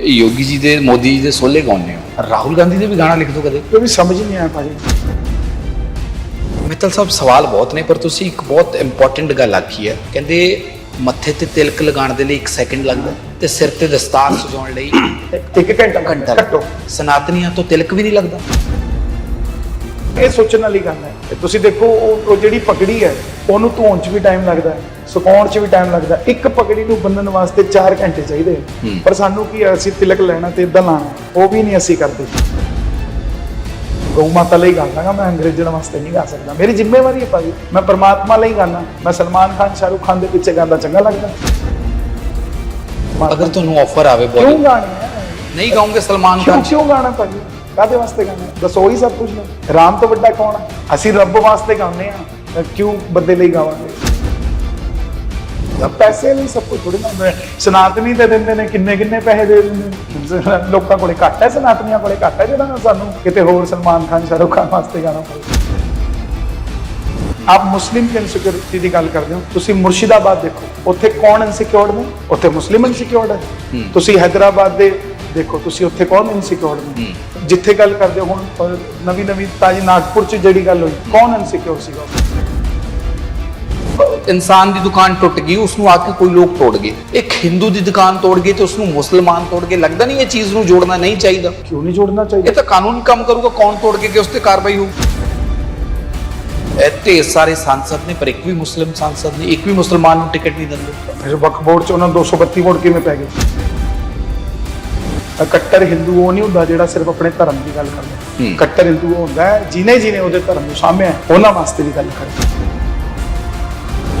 ਯੋਗੀ ਜੀ ਦੇ ਮੋਦੀ ਜੀ ਦੇ ਸੋਲੇ ਗਾਉਂਦੇ ਹੋ ਰਾਹੁਲ ਗਾਂਧੀ ਦੇ ਵੀ ਗਾਣਾ ਲਿਖ ਦਿਓ ਕਦੇ। ਵੀ ਸਮਝ ਨਹੀਂ ਆਇਆ ਭਾਜੀ। ਮਿੱਤਲ ਸਾਹਿਬ ਸਵਾਲ ਬਹੁਤ ਨੇ ਪਰ ਤੁਸੀਂ ਇੱਕ ਬਹੁਤ ਇੰਪੋਰਟੈਂਟ ਗੱਲ ਆਖੀ ਹੈ। ਕਹਿੰਦੇ ਮੱਥੇ ਤੇ ਤਿਲਕ ਲਗਾਉਣ ਦੇ ਲਈ 1 ਸੈਕਿੰਡ ਲੱਗਦਾ ਤੇ ਸਿਰ ਤੇ ਦਸਤਾਰ ਸਜਾਉਣ ਲਈ ਇੱਕ- ਇੱਕ ਘੰਟਾ ਘੰਟਾ। ਸਨਾਤਨੀਆਂ ਤੋਂ ਤਿਲਕ ਵੀ ਨਹੀਂ ਲੱਗਦਾ। ਇਹ ਸੋਚਣ ਵਾਲੀ ਗੱਲ ਹੈ। ਤੇ ਤੁਸੀਂ ਦੇਖੋ ਉਹ ਜਿਹੜੀ ਪਗੜੀ ਹੈ ਉਹਨੂੰ ਧੋਣ 'ਚ ਵੀ ਟਾਈਮ ਲੱਗਦਾ ਹੈ ਸੁਕਾਉਣ 'ਚ ਵੀ ਟਾਈਮ ਲੱਗਦਾ। ਇੱਕ ਪਗੜੀ ਨੂੰ ਬੰਨਣ ਵਾਸਤੇ 4 ਘੰਟੇ ਚਾਹੀਦੇ। ਪਰ ਸਾਨੂੰ ਕੀ ਅਸੀਂ ਤਿਲਕ ਲੈਣਾ ਤੇ ਇਦਾਂ ਲਾਣਾ ਉਹ ਵੀ ਨਹੀਂ ਅਸੀਂ ਕਰਦੇ। ਗਊ ਮਾਤਾ ਲਈ ਗਾਣਾ ਮੈਂ ਅੰਗਰੇਜ਼ਣ ਵਾਸਤੇ ਨਹੀਂ ਗਾ ਸਕਦਾ। ਮੇਰੀ ਜ਼ਿੰਮੇਵਾਰੀ ਹੈ ਭਾਈ ਮੈਂ ਪਰਮਾਤਮਾ ਲਈ ਗਾਣਾ ਮੈਂ ਸਲਮਾਨ ਖਾਨ ਸ਼ਾਹਰੁਖ ਖਾਨ ਦੇ ਪਿੱਛੇ ਗਾਉਂਦਾ ਚੰਗਾ ਲੱਗਦਾ। ਅਗਰ ਤੁਹਾਨੂੰ ਆਫਰ ਆਵੇ ਕਿਉਂ ਗਾਣੇ ਹੈ ਨਹੀਂ ਗਾਉਂਗੇ ਸਲਮਾਨ ਖਾਨ। ਕਿਉਂ ਗਾਣਾ ਭਾਜੀ ਕਾਦੇ ਵਾਸਤੇ ਗਾਣਾ ਦੱਸੋ ਹੀ ਸਭ ਕੁਝ ਨੇ। ਰਾਮ ਤੋਂ ਵੱਡਾ ਕੌਣ ਹੈ ਅਸੀਂ ਰੱਬ ਵਾਸਤੇ ਗਾਉਂਦੇ ਆ ਤਾਂ ਕਿਉਂ ਬੰਦੇ ਲਈ ਗਾਵਾਂਗੇ? ਤਾਂ ਪੈਸੇ ਲਈ ਸਭ ਕੁਝ ਥੋੜੀ ਨਾ। ਸਨਾਤਨੀ ਤੇ ਦਿੰਦੇ ਨੇ ਕਿੰਨੇ ਕਿੰਨੇ ਪੈਸੇ ਦੇ ਦਿੰਦੇ ਨੇ? ਲੋਕਾਂ ਕੋਲੇ ਘੱਟ ਹੈ ਸਨਾਤਨੀਆਂ ਕੋਲੇ ਘੱਟ ਹੈ ਜਿਹੜਾ ਸਾਨੂੰ ਕਿਤੇ ਹੋਰ ਸਲਮਾਨ ਖਾਨ ਸ਼ਾਹਰੁਖ ਖਾਨ ਵਾਸਤੇ ਗਾਣਾ ਪਵੇ ਆਪ ਮੁਸਲਿਮ ਦੀ ਇਨਸਿਕਿਉਰਿਟੀ ਦੀ ਗੱਲ ਕਰਦੇ ਹੋ। ਤੁਸੀਂ ਮੁਰਸ਼ਿਦਾਬਾਦ ਦੇਖੋ ਉੱਥੇ ਕੌਣ ਇਨਸਿਕਿਉਰਡ ਨੇ? ਉੱਥੇ ਮੁਸਲਿਮ ਇਨਸਿਕਿਉਰਡ ਹੈ। ਤੁਸੀਂ ਹੈਦਰਾਬਾਦ ਦੇ ਦੇਖੋ ਤੁਸੀਂ ਉੱਥੇ ਕੌਣ ਇਨਸਿਕਿਉਰਡ ਨੇ? ਜਿੱਥੇ ਗੱਲ ਕਰਦੇ ਹੋ ਹੁਣ ਨਵੀਂ ਨਵੀਂ ਤਾਜੀ ਨਾਗਪੁਰ ਚ ਜਿਹੜੀ ਗੱਲ ਹੋਈ ਕੌਣ ਇਨਸਿਕਿਉਰ ਸੀਗਾ? ਇਨਸਾਨ ਦੀ ਦੁਕਾਨ ਟੁੱਟ ਗਈ ਉਸ ਨੂੰ ਆ ਕੇ ਕੋਈ ਲੋਕ ਤੋੜ ਗਏ। ਇੱਕ ਹਿੰਦੂ ਦੀ ਦੁਕਾਨ ਤੋੜ ਗਏ ਤੇ ਉਸ ਨੂੰ ਮੁਸਲਮਾਨ ਤੋੜ ਗਏ। ਲੱਗਦਾ ਨਹੀਂ ਇਹ ਚੀਜ਼ ਨੂੰ ਜੋੜਨਾ ਨਹੀਂ ਚਾਹੀਦਾ। ਕਿਉਂ ਨਹੀਂ ਜੋੜਨਾ ਇਹ ਚਾਹੀਦਾ ਤਾਂ ਕਾਨੂੰਨ ਕੰਮ ਕਰੂਗਾ ਕੌਣ ਤੋੜ ਕੇ ਕਿ ਉਸ ਤੇ ਕਾਰਵਾਈ ਹੋਊ? ਇਹ ਢੇਰ ਸਾਰੇ ਸੰਸਦ ਨੇ ਪਰ ਇੱਕ ਵੀ ਮੁਸਲਿਮ ਸੰਸਦ ਨਹੀਂ ਇੱਕ ਵੀ ਮੁਸਲਮਾਨ ਨੂੰ ਟਿਕਟ ਨਹੀਂ ਦਿੰਦੇ। ਫਿਰ ਵਕਫ ਬੋਰਡ ਚ ਉਹਨਾਂ ਨੂੰ 232 ਵੋਟ ਕਿਵੇਂ ਪੈ ਗਏ? ਕੱਟਰ ਹਿੰਦੂ ਉਹ ਨਹੀਂ ਹੁੰਦਾ ਜਿਹੜਾ ਸਿਰਫ ਆਪਣੇ ਧਰਮ ਦੀ ਗੱਲ ਕਰਦਾ। ਕੱਟਰ ਹਿੰਦੂ ਉਹ ਹੁੰਦਾ ਹੈ ਜਿਹਨੇ ਜਿਹਨੇ ਉਹਦੇ ਧਰਮ ਨੂੰ ਸਾਹਮਣੇ ਉਹਨਾਂ ਵਾਸਤੇ ਦੀ ਗੱਲ ਕਰਦਾ।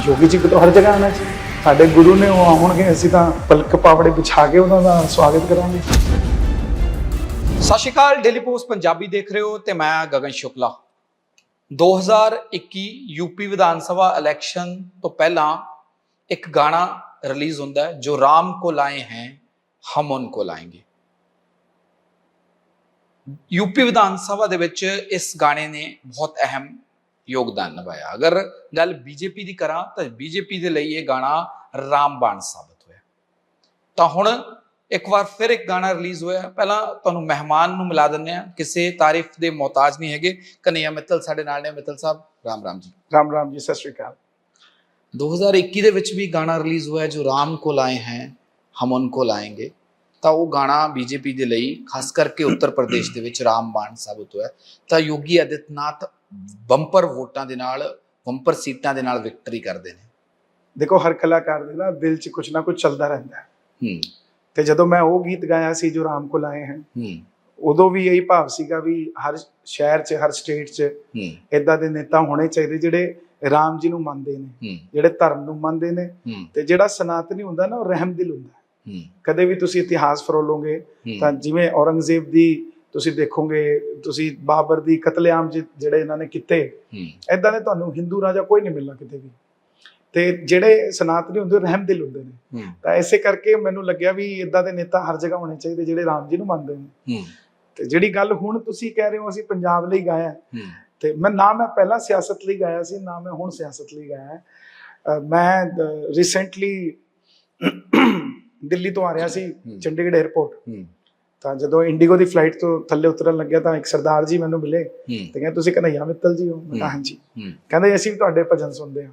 ਯੋਗੀ ਜੀ ਕੋ ਤਾਂ ਹਰ ਜਗ੍ਹਾ ਆਣਾ ਚਾਹੀਦਾ ਸਾਡੇ ਗੁਰੂ ਨੇ ਉਹ ਆਉਣਗੇ ਅਸੀਂ ਤਾਂ ਪਲਕ ਪਾਵੜੇ ਵਿਛਾ ਕੇ ਉਹਨਾਂ ਦਾ ਸਵਾਗਤ ਕਰਾਂਗੇ। ਸਤਿ ਸ਼੍ਰੀ ਅਕਾਲ ਡੇਲੀ ਪੋਸਟ ਪੰਜਾਬੀ ਦੇਖ ਰਹੇ ਹੋ ਤੇ ਮੈਂ ਗਗਨ ਸ਼ੁਕਲਾ। 2021 ਯੂਪੀ ਵਿਧਾਨ ਸਭਾ ਇਲੈਕਸ਼ਨ ਤੋਂ ਪਹਿਲਾਂ ਇੱਕ ਗਾਣਾ ਰਿਲੀਜ਼ ਹੁੰਦਾ ਹੈ ਜੋ ਰਾਮ ਕੋ ਲਾਏ ਹੈ ਹਮ ਉनको ਲਾਏਂਗੇ। ਯੂਪੀ ਵਿਧਾਨ ਸਭਾ ਦੇ ਵਿੱਚ ਇਸ ਗਾਣੇ ਨੇ ਬਹੁਤ ਅਹਿਮ ਯੋਗਦਾਨ ਨਿਭਾਇਆ। ਅਗਰ ਗੱਲ ਬੀਜੇਪੀ ਦੀ ਕਰਾਂ ਤਾਂ ਬੀਜੇਪੀ ਦੇ ਲਈ ਇਹ ਗਾਣਾ ਰਾਮਬਾਣ ਸਾਬਤ ਹੋਇਆ। ਤਾਂ ਹੁਣ ਇੱਕ ਵਾਰ ਫਿਰ ਇੱਕ ਗਾਣਾ ਰਿਲੀਜ਼ ਹੋਇਆ। ਪਹਿਲਾਂ ਤੁਹਾਨੂੰ ਮਹਿਮਾਨ ਨੂੰ ਮਿਲਾ ਦਿੰਦੇ ਆ ਕਿਸੇ ਤਾਰੀਫ ਦੇ ਮੁਹਤਾਜ ਨਹੀਂ ਹੈਗੇ। ਕਨਈਆ ਮਿੱਤਲ ਸਾਡੇ ਨਾਲ ਨੇ। ਮਿੱਤਲ ਸਾਹਿਬ ਰਾਮ ਰਾਮ ਜੀ। ਰਾਮ ਰਾਮ ਜੀ ਸਤਿ ਸ਼੍ਰੀ ਅਕਾਲ। 2021 ਦੇ ਵਿੱਚ ਵੀ ਗਾਣਾ ਰਿਲੀਜ਼ ਹੋਇਆ ਜੋ ਰਾਮ ਕੋ ਲਾਏ ਹੈ ਹਮ ਉनको ਲਾਏਂਗੇ ਤਾਂ ਉਹ ਗਾਣਾ ਬੀਜੇਪੀ ਦੇ ਲਈ ਖਾਸ ਕਰਕੇ ਉੱਤਰ ਪ੍ਰਦੇਸ਼ ਦੇ ਵਿੱਚ ਰਾਮਬਾਣ ਸਾਬਤ ਹੋਇਆ ਤਾਂ ਯੋਗੀ ਆਦਿੱਤਨਾਥ ਬੰਪਰ ਵੋਟਾਂ ਦੇ ਨਾਲ ਬੰਪਰ ਸੀਟਾਂ ਦੇ ਨਾਲ ਵਿਕਟਰੀ ਕਰਦੇ ਨੇ। ਦੇਖੋ ਹਰ ਕਲਾਕਾਰ ਦੇ ਨਾ ਦਿਲ 'ਚ ਕੁਝ ਨਾ ਕੁਝ ਚੱਲਦਾ ਰਹਿੰਦਾ ਹੈ। ਹੂੰ। ਤੇ ਜਦੋਂ ਮੈਂ ਉਹ ਗੀਤ ਗਾਇਆ ਸੀ ਜੋ ਰਾਮ ਕੋਲ ਆਏ ਹਨ ਹੂੰ। ਉਦੋਂ ਵੀ ਇਹੀ ਭਾਵ ਸੀਗਾ ਵੀ ਹਰ ਸ਼ਹਿਰ 'ਚ ਹਰ ਸਟੇਟ 'ਚ ਹੂੰ। ਇਦਾਂ ਦੇ ਨੇਤਾ ਹੋਣੇ ਚਾਹੀਦੇ ਜਿਹੜੇ ਰਾਮ ਜੀ ਨੂੰ ਮੰਨਦੇ ਨੇ ਹੂੰ। ਜਿਹੜੇ ਧਰਮ ਨੂੰ ਮੰਨਦੇ ਨੇ ਹੂੰ। ਤੇ ਜਿਹੜਾ ਸਨਾਤਨੀ ਹੁੰਦਾ ਨਾ ਉਹ ਰਹਿਮ ਦਿਲ ਹੁੰਦਾ। ਹੈ। ਹੂੰ ਕਦੇ ਵੀ ਤੁਸੀਂ ਇਤਿਹਾਸ ਫਰੋਲੋਗੇ। ਤਾਂ ਜਿਵੇਂ ਔਰੰਗਜ਼ੇਬ ਦੀ ਤੁਸੀਂ ਦੇਖੋਗੇ ਤੁਸੀਂ ਬਾਬਰ ਦੀ ਕਤਲੇਆਮ ਜਿਹੜੇ ਇਹਨਾਂ ਨੇ ਕੀਤੇ ਇਦਾਂ ਦੇ ਤੁਹਾਨੂੰ ਹਿੰਦੂ ਰਾਜਾ ਕੋਈ ਨਹੀਂ ਮਿਲਣਾ ਕਿਤੇ ਵੀ। ਤੇ ਜਿਹੜੇ ਸਨਾਤਨੀ ਹੁੰਦੇ ਉਹ ਰਹਿਮ ਦਿਲ ਹੁੰਦੇ ਨੇ। ਤਾਂ ਇਸੇ ਕਰਕੇ ਮੈਨੂੰ ਲੱਗਿਆ ਵੀ ਇਦਾਂ ਦੇ ਨੇਤਾ ਹਰ ਜਗ੍ਹਾ ਹੋਣੇ ਚਾਹੀਦੇ ਜਿਹੜੇ ਰਾਮ ਜੀ ਨੂੰ ਮੰਨਦੇ ਨੇ। ਤੇ ਜਿਹੜੀ ਗੱਲ ਹੁਣ ਤੁਸੀਂ ਕਹਿ ਰਹੇ ਹੋ ਅਸੀਂ ਪੰਜਾਬ ਲਈ ਗਾਇਆ ਤੇ ਮੈਂ ਨਾ ਮੈਂ ਪਹਿਲਾਂ ਸਿਆਸਤ ਲਈ ਗਾਇਆ ਸੀ ਨਾ ਮੈਂ ਹੁਣ ਸਿਆਸਤ ਲਈ ਗਾਇਆ ਮੈਂ ਰੀਸੈਂਟਲੀ ਦਿੱਲੀ ਤੋਂ ਆ ਰਿਹਾ ਸੀ। ਚੰਡੀਗੜ੍ਹ 에ਅਰਪੋਰਟ ਤਾਂ ਜਦੋਂ ਇੰਡੀਗੋ ਦੀ ਫਲਾਈਟ ਤੋਂ ਥੱਲੇ ਉਤਰਨ ਲੱਗਿਆ ਤਾਂ ਇੱਕ ਸਰਦਾਰ ਜੀ ਮੈਨੂੰ ਮਿਲੇ ਤੇ ਕਹਿੰਦੇ ਤੁਸੀਂ ਕਨਈਆ ਮਿੱਤਲ ਜੀ ਹੋ? ਮੈਂ ਕਿਹਾ। ਹਾਂਜੀ। ਕਹਿੰਦੇ ਅਸੀਂ ਵੀ ਤੁਹਾਡੇ ਭਜਨ ਸੁਣਦੇ ਹਾਂ।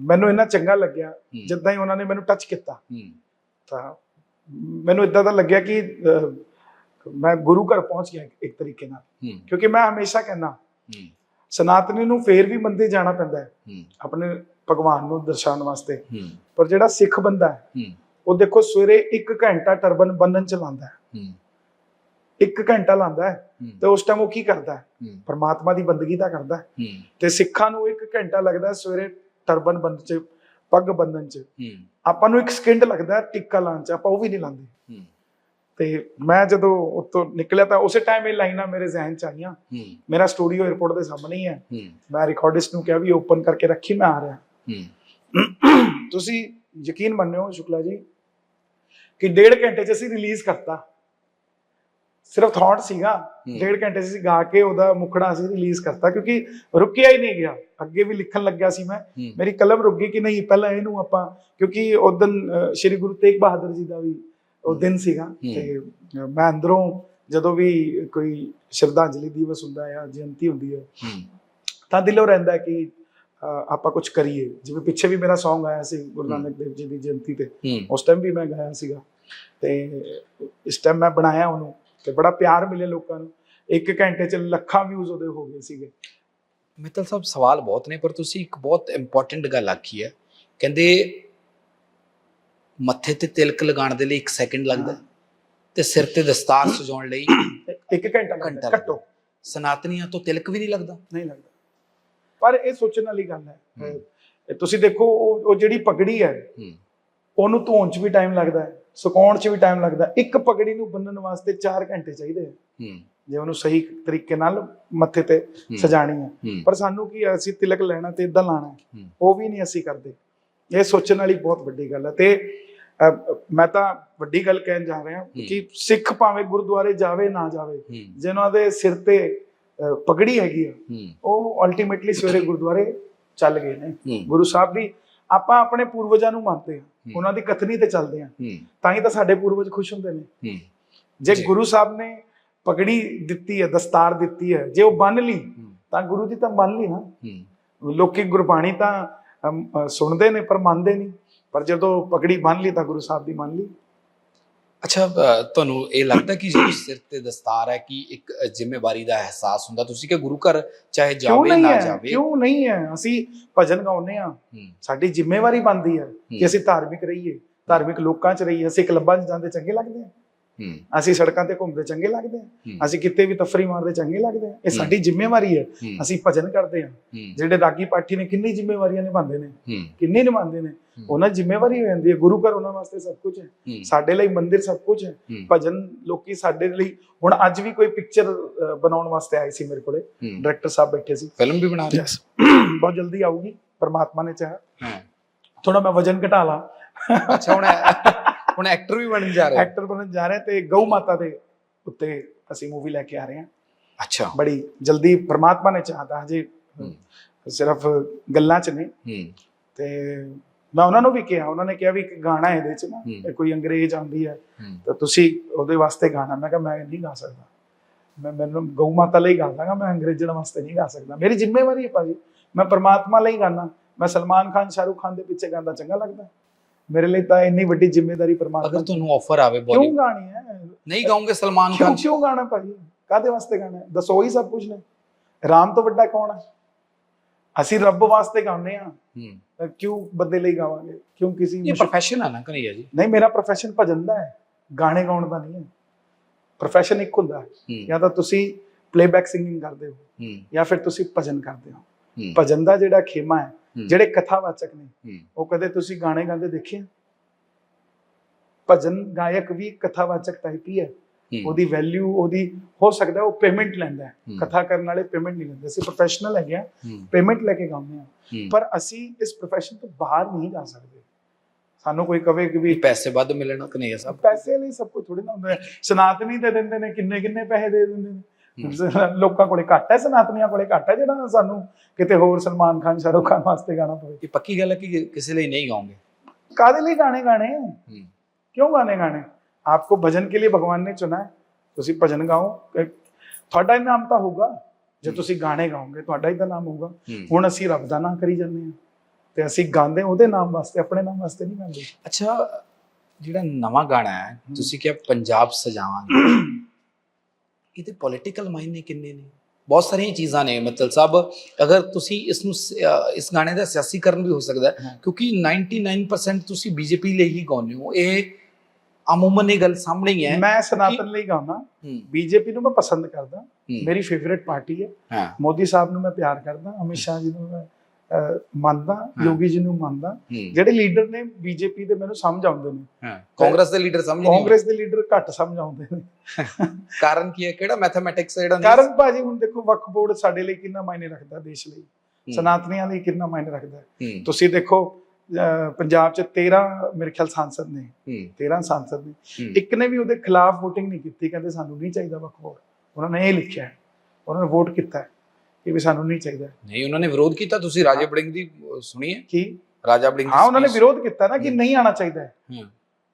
ਮੈਨੂੰ ਇੰਨਾ ਚੰਗਾ ਲੱਗਿਆ। ਜਿੱਦਾਂ ਹੀ ਉਹਨਾਂ ਨੇ ਮੈਨੂੰ ਟੱਚ ਕੀਤਾ। ਤਾਂ ਮੈਨੂੰ ਇਦਾਂ ਦਾ ਲੱਗਿਆ ਕਿ ਮੈਂ ਗੁਰੂ ਘਰ ਪਹੁੰਚ ਗਿਆ ਇੱਕ- ਤਰੀਕੇ ਨਾਲ। ਕਿਉਂਕਿ ਮੈਂ ਹਮੇਸ਼ਾ ਕਹਿੰਦਾ ਸਨਾਤਨੀ ਨੂੰ ਫੇਰ ਵੀ ਮੰਦੇ ਜਾਣਾ ਪੈਂਦਾ ਹੈ। ਆਪਣੇ ਭਗਵਾਨ ਨੂੰ ਦਰਸਾਉਣ ਵਾਸਤੇ। ਪਰ ਜਿਹੜਾ ਸਿੱਖ ਬੰਦਾ ਹੂੰ। ਉਹ ਦੇਖੋ ਸਵੇਰੇ 1 ਘੰਟਾ ਟਰਬਨ ਬੰਨਣ ਚ ਲਾਉਂਦਾ ਹੈ। 1 ਘੰਟਾ ਲਾਉਂਦਾ ਹੈ ਤੇ ਉਸ ਟਾਈਮ ਉਹ ਕੀ ਕਰਦਾ ਹੈ? ਪਰਮਾਤਮਾ ਦੀ ਬੰਦਗੀ ਤਾਂ ਕਰਦਾ ਹੈ। ਤੇ ਸਿੱਖਾਂ ਨੂੰ 1 ਘੰਟਾ ਲੱਗਦਾ ਹੈ ਸਵੇਰੇ ਟਰਬਨ ਬੰਨਣ ਚ ਪੱਗ ਬੰਨਣ ਚ। ਆਪਾਂ ਨੂੰ 1 ਸਕਿੰਟ ਲੱਗਦਾ ਹੈ ਟਿੱਕਾ ਲਾਉਣ ਚ ਆਪਾਂ ਉਹ ਵੀ ਨਹੀਂ ਲਾਉਂਦੇ। ਤੇ ਮੈਂ ਜਦੋਂ ਉੱਥੋਂ ਨਿਕਲਿਆ ਤਾਂ ਉਸੇ ਟਾਈਮ ਇਹ ਲਾਈਨਾਂ ਮੇਰੇ ਜ਼ਿਹਨ ਚ ਆਈਆਂ। ਮੇਰਾ ਸਟੂਡੀਓ 에어ਪੋਰਟ ਦੇ ਸਾਹਮਣੇ ਹੀ ਹੈ। ਮੈਂ ਰਿਕਾਰਡਿਸਟ ਨੂੰ ਕਿਹਾ ਵੀ ਓਪਨ ਕਰਕੇ ਰੱਖੀ ਮੈਂ ਆ ਰਿਹਾ। ਤੁਸੀਂ ਯਕੀਨ ਮੰਨਿਓ ਸ਼ੁਕਲਾ ਜੀ ਕਿ ਡੇਢ ਘੰਟੇ ਚ ਅਸੀਂ ਰਿਲੀਜ਼ ਕਰਤਾ। ਸਿਰਫ ਥਾਟ ਸੀਗਾ। ਡੇਢ ਘੰਟੇ ਚ ਅਸੀਂ ਗਾ ਕੇ ਉਹਦਾ ਮੁਖੜਾ ਅਸੀਂ ਰਿਲੀਜ਼ ਕਰਤਾ ਕਿਉਂਕਿ ਰੁਕਿਆ ਹੀ ਨਹੀਂ ਗਿਆ। ਅੱਗੇ ਵੀ ਲਿਖਣ ਲੱਗਿਆ ਸੀ ਮੈਂ ਮੇਰੀ ਕਲਮ ਰੁਕ ਗਈ ਕਿ ਨਹੀਂ ਪਹਿਲਾਂ ਇਹਨੂੰ ਆਪਾਂ ਕਿਉਂਕਿ ਉਦੋਂ ਸ਼੍ਰੀ ਗੁਰੂ ਤੇਗ ਬਹਾਦਰ ਜੀ ਦਾ ਵੀ ਉਹ ਦਿਨ ਸੀਗਾ ਤੇ ਮੈਂ ਅੰਦਰੋਂ ਜਦੋਂ ਵੀ ਕੋਈ ਸ਼ਰਧਾਂਜਲੀ ਦਿਵਸ ਹੁੰਦਾ ਹੈ ਜਾਂ ਜਯੰਤੀ ਹੁੰਦੀ ਹੈ ਤਾਂ ਦਿਲੋਂ ਰਹਿੰਦਾ ਕਿ ਆਪਾਂ ਕੁਝ ਕਰੀਏ। ਜਿਵੇਂ ਪਿੱਛੇ ਵੀ ਮੇਰਾ Song ਆਇਆ ਸੀ ਗੁਰੂ। ਨਾਨਕ ਦੇਵ ਜੀ ਦੀ ਜਯੰਤੀ ਤੇ। ਉਸ ਟਾਈਮ ਵੀ ਮੈਂ ਗਾਇਆ ਸੀਗਾ। ਤੇ ਇਸ ਟਾਈਮ ਮੈਂ ਬਣਾਇਆ ਉਹਨੂੰ। ਤੇ ਬੜਾ ਪਿਆਰ ਮਿਲੇ ਲੋਕਾਂ ਨੂੰ। ਇੱਕ ਘੰਟੇ ਚ ਲੱਖਾਂ ਵਿਊਜ਼ ਉਹਦੇ ਹੋ ਗਏ ਸੀਗੇ। ਮਿੱਤਲ ਸਾਹਿਬ ਸਵਾਲ ਬਹੁਤ ਨੇ ਪਰ ਤੁਸੀਂ ਇੱਕ ਬਹੁਤ ਇੰਪੋਰਟੈਂਟ ਗੱਲ ਆਖੀ ਹੈ। ਕਹਿੰਦੇ ਮੱਥੇ ਤੇ ਤਿਲਕ ਲਗਾਉਣ ਦੇ ਲਈ 1 ਸੈਕਿੰਡ ਲੱਗਦਾ ਤੇ ਸਿਰ ਤੇ ਦਸਤਾਰ ਸਜਾਉਣ ਲਈ ਇੱਕ ਘੰਟਾ ਘੰਟਾ। ਘੱਟੋ। ਸਨਾਤਨੀਆਂ ਤੋਂ ਤਿਲਕ ਵੀ ਨਹੀਂ ਲੱਗਦਾ? ਨਹੀਂ ਲੱਗਦਾ। ਪਰ ਇਹ ਸੋਚਣ ਵਾਲੀ ਗੱਲ ਹੈ। ਤੁਸੀਂ ਦੇਖੋ ਉਹ ਜਿਹੜੀ ਪਗੜੀ ਹੈ ਉਹਨੂੰ ਧੋਣ 'ਚ ਵੀ ਟਾਈਮ ਲੱਗਦਾ ਹੈ ਸੁਕਾਉਣ 'ਚ ਵੀ ਟਾਈਮ ਲੱਗਦਾ। ਇੱਕ ਪਗੜੀ ਨੂੰ ਬੰਨਣ ਵਾਸਤੇ 4 ਘੰਟੇ ਚਾਹੀਦੇ ਹੂੰ। ਜੇ ਉਹਨੂੰ ਸਹੀ ਤਰੀਕੇ ਨਾਲ ਮੱਥੇ ਤੇ ਸਜਾਣੀ ਹੈ। ਪਰ ਸਾਨੂੰ ਕੀ ਅਸੀਂ ਤਿਲਕ ਲੈਣਾ ਤੇ ਇਦਾਂ ਲਾਣਾ। ਉਹ ਵੀ ਨਹੀਂ ਅਸੀਂ ਕਰਦੇ। ਇਹ ਸੋਚਣ ਵਾਲੀ ਬਹੁਤ ਵੱਡੀ ਗੱਲ ਹੈ। ਤੇ ਮੈਂ ਤਾਂ ਵੱਡੀ ਗੱਲ ਕਹਿਣ ਜਾ ਰਿਹਾ ਕਿ ਸਿੱਖ ਭਾਵੇਂ ਗੁਰਦੁਆਰੇ ਜਾਵੇ ਨਾ ਜਾਵੇ ਜਿਨ੍ਹਾਂ ਦੇ ਸਿਰ ਤੇ ਪਗੜੀ ਹੈਗੀ ਆ ਉਹ ਅਲਟੀਮੇਟਲੀ ਸਵੇਰੇ ਗੁਰਦੁਆਰੇ ਚੱਲ ਗਏ ਨੇ। ਗੁਰੂ ਸਾਹਿਬ ਦੀ ਆਪਾਂ ਆਪਣੇ ਪੂਰਵਜਾਂ ਨੂੰ ਮੰਨਦੇ ਹੂੰ। ਉਹਨਾਂ ਦੀ ਕਥਨੀ ਤੇ ਚੱਲਦੇ ਹੂੰ। ਤਾਂ ਹੀ ਤਾਂ ਸਾਡੇ ਪੂਰਵਜ ਖੁਸ਼ ਹੁੰਦੇ ਨੇ। ਜੇ। ਗੁਰੂ ਸਾਹਿਬ ਨੇ ਪਗੜੀ ਦਿੱਤੀ ਹੈ ਦਸਤਾਰ ਦਿੱਤੀ ਹੈ ਜੇ ਉਹ ਬੰਨ ਲਈ ਤਾਂ ਗੁਰੂ ਦੀ ਤਾਂ ਮੰਨ ਲਈ ਨਾ। ਲੋਕੀ ਗੁਰਬਾਣੀ ਤਾਂ ਸੁਣਦੇ ਨੇ ਪਰ ਮੰਨਦੇ ਨਹੀਂ। ਪਰ ਜਦੋਂ ਪਗੜੀ ਬੰਨ ਲਈ ਤਾਂ ਗੁਰੂ ਸਾਹਿਬ ਦੀ ਮੰਨ ਲਈ। ਅੱਛਾ ਤੁਹਾਨੂੰ ਇਹ ਲੱਗਦਾ ਕਿ ਜਿਹੜੀ ਸਿਰ ਤੇ ਦਸਤਾਰ ਹੈ ਕਿ ਇੱਕ ਜ਼ਿੰਮੇਵਾਰੀ ਦਾ ਅਹਿਸਾਸ ਹੁੰਦਾ? ਤੁਸੀਂ ਕਿ ਗੁਰੂ ਘਰ ਚਾਹੇ ਜਾਵੇ ਨਾ ਜਾਵੇ? ਕਿਉਂ ਨਹੀਂ ਹੈ? ਅਸੀਂ ਭਜਨ ਗਾਉਂਦੇ ਆ ਸਾਡੀ ਜ਼ਿੰਮੇਵਾਰੀ ਬਣਦੀ ਹੈ। ਕਿ ਅਸੀਂ ਧਾਰਮਿਕ ਰਹੀਏ ਧਾਰਮਿਕ ਲੋਕਾਂ 'ਚ ਰਹੀਏ। ਅਸੀਂ ਕਲੱਬਾਂ 'ਚ ਜਾਂਦੇ ਚੰਗੇ ਲੱਗਦੇ ਆ? ਅਸੀਂ ਸੜਕਾਂ ਤੇ ਘੁੰਮਦੇ ਚੰਗੇ ਲੱਗਦੇ ਆ। ਅਸੀਂ ਕਿਤੇ ਵੀ ਤਫਰੀ ਮਾਰਦੇ ਚੰਗੇ ਲੱਗਦੇ ਆ। ਇਹ ਸਾਡੀ ਜ਼ਿੰਮੇਵਾਰੀ ਹੈ। ਅਸੀਂ ਭਜਨ ਕਰਦੇ ਆ। ਜਿਹੜੇ ਰਾਗੀ ਪਾਠੀ ਨੇ ਕਿੰਨੀ ਜ਼ਿੰਮੇਵਾਰੀਆਂ ਨਿਭਾਉਂਦੇ ਨੇ ਕਿੰਨੀ ਨਿਭਾਉਂਦੇ ਨੇ। ਉਹਨਾਂ ਜ਼ਿੰਮੇਵਾਰੀ ਹੋ ਜਾਂਦੀ ਹੈ। ਗੁਰੂ ਘਰ ਉਹਨਾਂ ਵਾਸਤੇ ਸਭ ਕੁਝ ਹੈ। ਸਾਡੇ ਲਈ ਮੰਦਿਰ ਸਭ ਕੁਝ ਹੈ। ਭਜਨ ਲੋਕੀ ਸਾਡੇ ਲਈ ਹੁਣ ਅੱਜ ਵੀ ਕੋਈ ਪਿਕਚਰ ਬਣਾਉਣ ਵਾਸਤੇ ਆਏ ਸੀ ਮੇਰੇ ਕੋਲੇ। ਡਾਇਰੈਕਟਰ ਸਾਹਿਬ ਬੈਠੇ ਸੀ। ਫਿਲਮ ਵੀ ਬਣਾ ਰਹੇ ਬਹੁਤ ਜਲਦੀ ਆਊਗੀ। ਪਰਮਾਤਮਾ ਨੇ ਚਾਹਿਆ। ਹਾਂ। ਥੋੜਾ ਮੈਂ ਵਜਨ ਘਟਾ ਲਾਂ। ਅੱਛਾ ਹੁਣ ਹੁਣ ਐਕਟਰ ਵੀ ਬਣਨ ਜਾ ਰਹੇ। ਐਕਟਰ ਬਣਨ ਜਾ ਰਹੇ ਤੇ ਗਊ ਮਾਤਾ ਦੇ ਉੱਤੇ ਅਸੀਂ ਮੂਵੀ ਲੈ ਕੇ ਆ ਰਹੇ ਹਾਂ ਅੱਛਾ। ਬੜੀ ਜਲਦੀ ਪਰਮਾਤਮਾ ਨੇ ਚਾਹਤਾ ਹਜੇ। ਸਿਰਫ ਗੱਲਾਂ 'ਚ ਨੇ। ਤੇ ਮੈਂ ਉਹਨਾਂ ਨੂੰ ਵੀ ਕਿਹਾ ਉਹਨਾਂ ਨੇ ਕਿਹਾ ਵੀ ਇੱਕ ਗਾਣਾ ਹੈ ਇਹਦੇ 'ਚ ਨਾ ਕੋਈ ਅੰਗਰੇਜ਼ ਆਉਂਦੀ ਹੈ ਤਾਂ ਤੁਸੀਂ ਉਹਦੇ ਵਾਸਤੇ ਗਾਣਾ। ਮੈਂ ਕਿਹਾ ਮੈਂ ਨਹੀਂ ਗਾ ਸਕਦਾ। ਮੈਂ ਮੈਨੂੰ ਗਊ ਮਾਤਾ ਲਈ ਗਾ ਦਾਂਗਾ ਮੈਂ ਅੰਗਰੇਜ਼ਣ ਵਾਸਤੇ ਨਹੀਂ ਗਾ ਸਕਦਾ। ਮੇਰੀ ਜ਼ਿੰਮੇਵਾਰੀ ਹੈ ਭਾਜੀ ਮੈਂ ਪਰਮਾਤਮਾ ਲਈ ਗਾਣਾ ਮੈਂ ਸਲਮਾਨ ਖਾਨ ਸ਼ਾਹਰੁਖ ਖਾਨ ਦੇ ਪਿੱਛੇ ਗਾਉਂਦਾ ਚੰਗਾ ਲੱਗਦਾ। ਮੇਰੇ ਲਈ ਤਾਂ ਇੰਨੀ ਵੱਡੀ ਜ਼ਿੰਮੇਵਾਰੀ ਪਰਮਾਤਮਾ ਅਗਰ ਤੁਹਾਨੂੰ ਆਫਰ ਆਵੇ ਕਿਉਂ ਬੋਲੀ ਗਾਣੀ ਹੈ? ਨਹੀਂ ਗਾਉਂਗੇ ਸਲਮਾਨ ਕਿਉਂ ਖਾਨ। ਕਿਉਂ ਗਾਣਾ ਭਾਜੀ? ਕਾਦੇ ਵਾਸਤੇ ਗਾਣਾ ਹੈ? ਦੱਸੋ ਹੀ ਸਭ ਕੁਝ ਨੇ। ਰਾਮ ਤੋਂ ਵੱਡਾ ਕੌਣ ਹੈ? ਅਸੀਂ ਰੱਬ ਵਾਸਤੇ ਗਾਉਂਦੇ ਆ ਹੂੰ। ਕਿਉਂ ਬੰਦੇ ਲਈ ਗਾਵਾਂਗੇ? ਕਿਉਂ ਕਿਸੇ ਇਹ ਪ੍ਰੋਫੈਸ਼ਨ ਹੈ ਨਾ ਕਨਈਆ ਜੀ। ਨਹੀਂ ਮੇਰਾ ਪ੍ਰੋਫੈਸ਼ਨ ਭਜਨ ਦਾ ਹੈ। ਗਾਣੇ ਗਾਉਣ ਦਾ ਨਹੀਂ ਹੈ। ਪ੍ਰੋਫੈਸ਼ਨ ਇੱਕ ਹੁੰਦਾ ਹੈ। ਜਾਂ ਤਾਂ ਤੁਸੀਂ ਪਲੇਬੈਕ ਸਿੰਗਿੰਗ ਕਰਦੇ ਹੋ ਜਾਂ ਫਿਰ ਤੁਸੀਂ ਭਜਨ ਕਰਦੇ ਹੋ। ਭਜਨ ਦਾ ਜਿਹੜਾ ਖੇਮਾ ਹੂੰ, ਜਿਹੜੇ ਕਥਾਵਾਚਕ ਨੇ। ਉਹ ਕਦੇ ਤੁਸੀਂ ਗਾਣੇ ਗਾਉਂਦੇ ਦੇਖੇ ਆ? ਭਜਨ ਗਾਇਕ ਵੀ ਕਥਾਵਾਚਕ ਟਾਈਪ ਹੀ ਹੈ। ਉਹਦੀ ਵੈਲਿਊ ਉਹਦੀ ਹੋ ਸਕਦਾ ਉਹ ਪੇਮੈਂਟ ਲੈਂਦਾ ਹੈ। ਕਥਾ ਕਰਨ ਵਾਲੇ ਪੇਮੈਂਟ ਨਹੀਂ ਲੈਂਦੇ। ਅਸੀਂ ਪ੍ਰੋਫੈਸ਼ਨਲ ਹੈਗੇ ਆ ਪੇਮੈਂਟ ਲੈ ਕੇ ਗਾਉਂਦੇ ਆ। ਪਰ ਅਸੀਂ ਇਸ ਪ੍ਰੋਫੈਸ਼ਨ ਤੋਂ ਬਾਹਰ ਨਹੀਂ ਜਾ ਸਕਦੇ। ਸਾਨੂੰ ਕੋਈ ਕਵੇ ਕਿ ਵੀ ਪੈਸੇ ਵੱਧ ਮਿਲਣ ਕਨਈਆ ਸਾਹਿਬ ਪੈਸੇ ਲਈ ਸਭ ਕੁਝ ਥੋੜੀ ਨਾ ਹੁੰਦਾ ਸਨਾਤਨੀ ਦੇ ਦਿੰਦੇ ਨੇ ਕਿੰਨੇ ਕਿੰਨੇ ਪੈਸੇ ਦੇ ਦਿੰਦੇ ਨੇ। ਲੋਕਾਂ ਕੋਲੇ ਘੱਟ ਹੈ ਸਨਾਤਨੀਆਂ ਕੋਲੇ ਘੱਟ ਹੈ ਜਿਹੜਾ ਸਾਨੂੰ ਕਿਤੇ ਹੋਰ ਸਲਮਾਨ ਖਾਨ ਸ਼ਾਹਰੁਖ ਖਾਨ ਵਾਸਤੇ ਗਾਣਾ ਪਵੇ ਇਹ ਪੱਕੀ ਗੱਲ ਹੈ ਕਿ ਕਿਸੇ ਲਈ ਨਹੀਂ ਗਾਉਂਗੇ ਕਾਦੇ ਲਈ ਗਾਣੇ ਗਾਣੇ ਹੂੰ, क्यों गाने गाने आपको भजन के लिए भगवान ने चुना है ਤੁਸੀਂ ਭਜਨ ਗਾਓ ਕਿ ਤੁਹਾਡਾ ਹੀ ਨਾਮ ਤਾਂ ਹੋਊਗਾ ਜੇ ਹੂੰ। ਤੁਸੀਂ ਗਾਣੇ ਗਾਓਗੇ ਤੁਹਾਡਾ ਹੀ ਤਾਂ ਨਾਮ ਹੋਊਗਾ ਹੂੰ। ਹੁਣ ਅਸੀਂ ਰੱਬ ਦਾ ਨਾਮ ਕਰੀ ਜਾਂਦੇ ਹਾਂ ਤੇ ਅਸੀਂ ਗਾਉਂਦੇ ਉਹਦੇ ਨਾਮ ਵਾਸਤੇ ਆਪਣੇ ਨਾਮ ਵਾਸਤੇ ਨਹੀਂ ਗਾਉਂਦੇ ਅੱਛਾ ਜਿਹੜਾ ਨਵਾਂ ਗਾਣਾ ਹੈ ਤੁਸੀਂ ਕਿਹਾ ਪੰਜਾਬ ਸਜਾਵਾਂਗੇ ਇਹਦੇ ਪੋਲਿਟੀਕਲ ਮਾਇਨੇ ਕਿੰਨੇ ਨੇ? ਬਹੁਤ ਸਾਰੀਆਂ ਚੀਜ਼ਾਂ ਨੇ ਮਤਲਬ ਸਾਹਿਬ। ਅਗਰ ਤੁਸੀਂ ਇਸ ਨੂੰ ਇਸ ਗਾਣੇ ਦਾ ਸਿਆਸੀਕਰਨ ਵੀ ਹੋ ਸਕਦਾ। ਕਿਉਂਕਿ 99% ਤੁਸੀਂ ਬੀਜੇਪੀ ਲਈ ਹੀ ਗਾਉਂਦੇ ਹੋ। ਇਹ ਅਮੂਮਨ ਇਹ ਗੱਲ ਸਾਹਮਣੇ ਹੀ ਹੈ ਮੈਂ ਸਨਾਤਨ ਲਈ ਗਾਉਂਦਾ। ਹੂੰ, ਬੀਜੇਪੀ ਨੂੰ ਮੈਂ ਪਸੰਦ ਕਰਦਾ। ਮੇਰੀ ਫੇਵਰਿਟ ਪਾਰਟੀ ਹੈ। ਮੋਦੀ ਸਾਹਿਬ ਨੂੰ ਮੈਂ ਪਿਆਰ ਕਰਦਾ। ਅਮਿਤ ਸ਼ਾਹ ਜੀ ਨੂੰ ਮੈਂ ਮੰਨਦਾ ਯੋਗੀ ਜੀ ਨੂੰ ਮੰਨਦਾ ਜਿਹੜੇ ਲੀਡਰ ਨੇ ਬੀਜੇਪੀ ਦੇ ਮੈਨੂੰ ਸਮਝ ਆਉਂਦੇ ਨੇ। ਹਾਂ ਕਾਂਗਰਸ ਦੇ ਲੀਡਰ ਸਮਝ ਨਹੀਂ ਕਾਂਗਰਸ ਦੇ ਲੀਡਰ ਘੱਟ ਸਮਝ ਆਉਂਦੇ ਨੇ। ਕਾਰਨ ਕੀ ਹੈ? ਕਿਹੜਾ ਮੈਥਮੈਟਿਕਸ ਜਿਹੜਾ ਨਹੀਂ? ਕਾਰਨ ਭਾਜੀ ਹੁਣ ਦੇਖੋ ਵਕਫ ਬੋਰਡ ਸਾਡੇ ਲਈ ਕਿੰਨਾ ਮਾਇਨੇ ਰੱਖਦਾ ਦੇਸ਼ ਲਈ। ਸਨਾਤਨੀਆਂ ਲਈ ਕਿੰਨਾ ਮਾਇਨੇ ਰੱਖਦਾ। ਤੁਸੀਂ ਦੇਖੋ ਪੰਜਾਬ 'ਚ 13 ਮੇਰੇ ਖਿਆਲ ਸਾਂਸਦ ਨੇ। ਹੂੰ, 13 ਸਾਂਸਦ ਨੇ। ਇੱਕ ਨੇ ਵੀ ਉਹਦੇ ਖਿਲਾਫ VOTING ਨਹੀਂ ਕੀਤੀ ਕਹਿੰਦੇ ਸਾਨੂੰ ਨਹੀਂ ਚਾਹੀਦਾ ਵਕਫ ਬੋਰਡ ਉਹਨਾਂ ਨੇ ਇਹ ਲਿਖਿਆ ਉਹਨਾਂ ਨੇ ਵੋਟ ਕੀਤਾ ਹੈ ਕਿ ਵੀ ਸਾਨੂੰ ਨਹੀਂ ਚਾਹੀਦਾ। ਨਹੀਂ ਉਹਨਾਂ ਨੇ ਵਿਰੋਧ ਕੀਤਾ ਤੁਸੀਂ ਰਾਜੇ ਬੜਿੰਗ ਦੀ ਸੁਣੀ ਹੈ? ਕਿ? ਰਾਜਾ ਬੜਿੰਗ ਹਾਂ ਉਹਨਾਂ ਨੇ? ਵਿਰੋਧ ਕੀਤਾ ਨਾ ਕਿ। ਨਹੀਂ ਆਣਾ ਚਾਹੀਦਾ ਹੈ।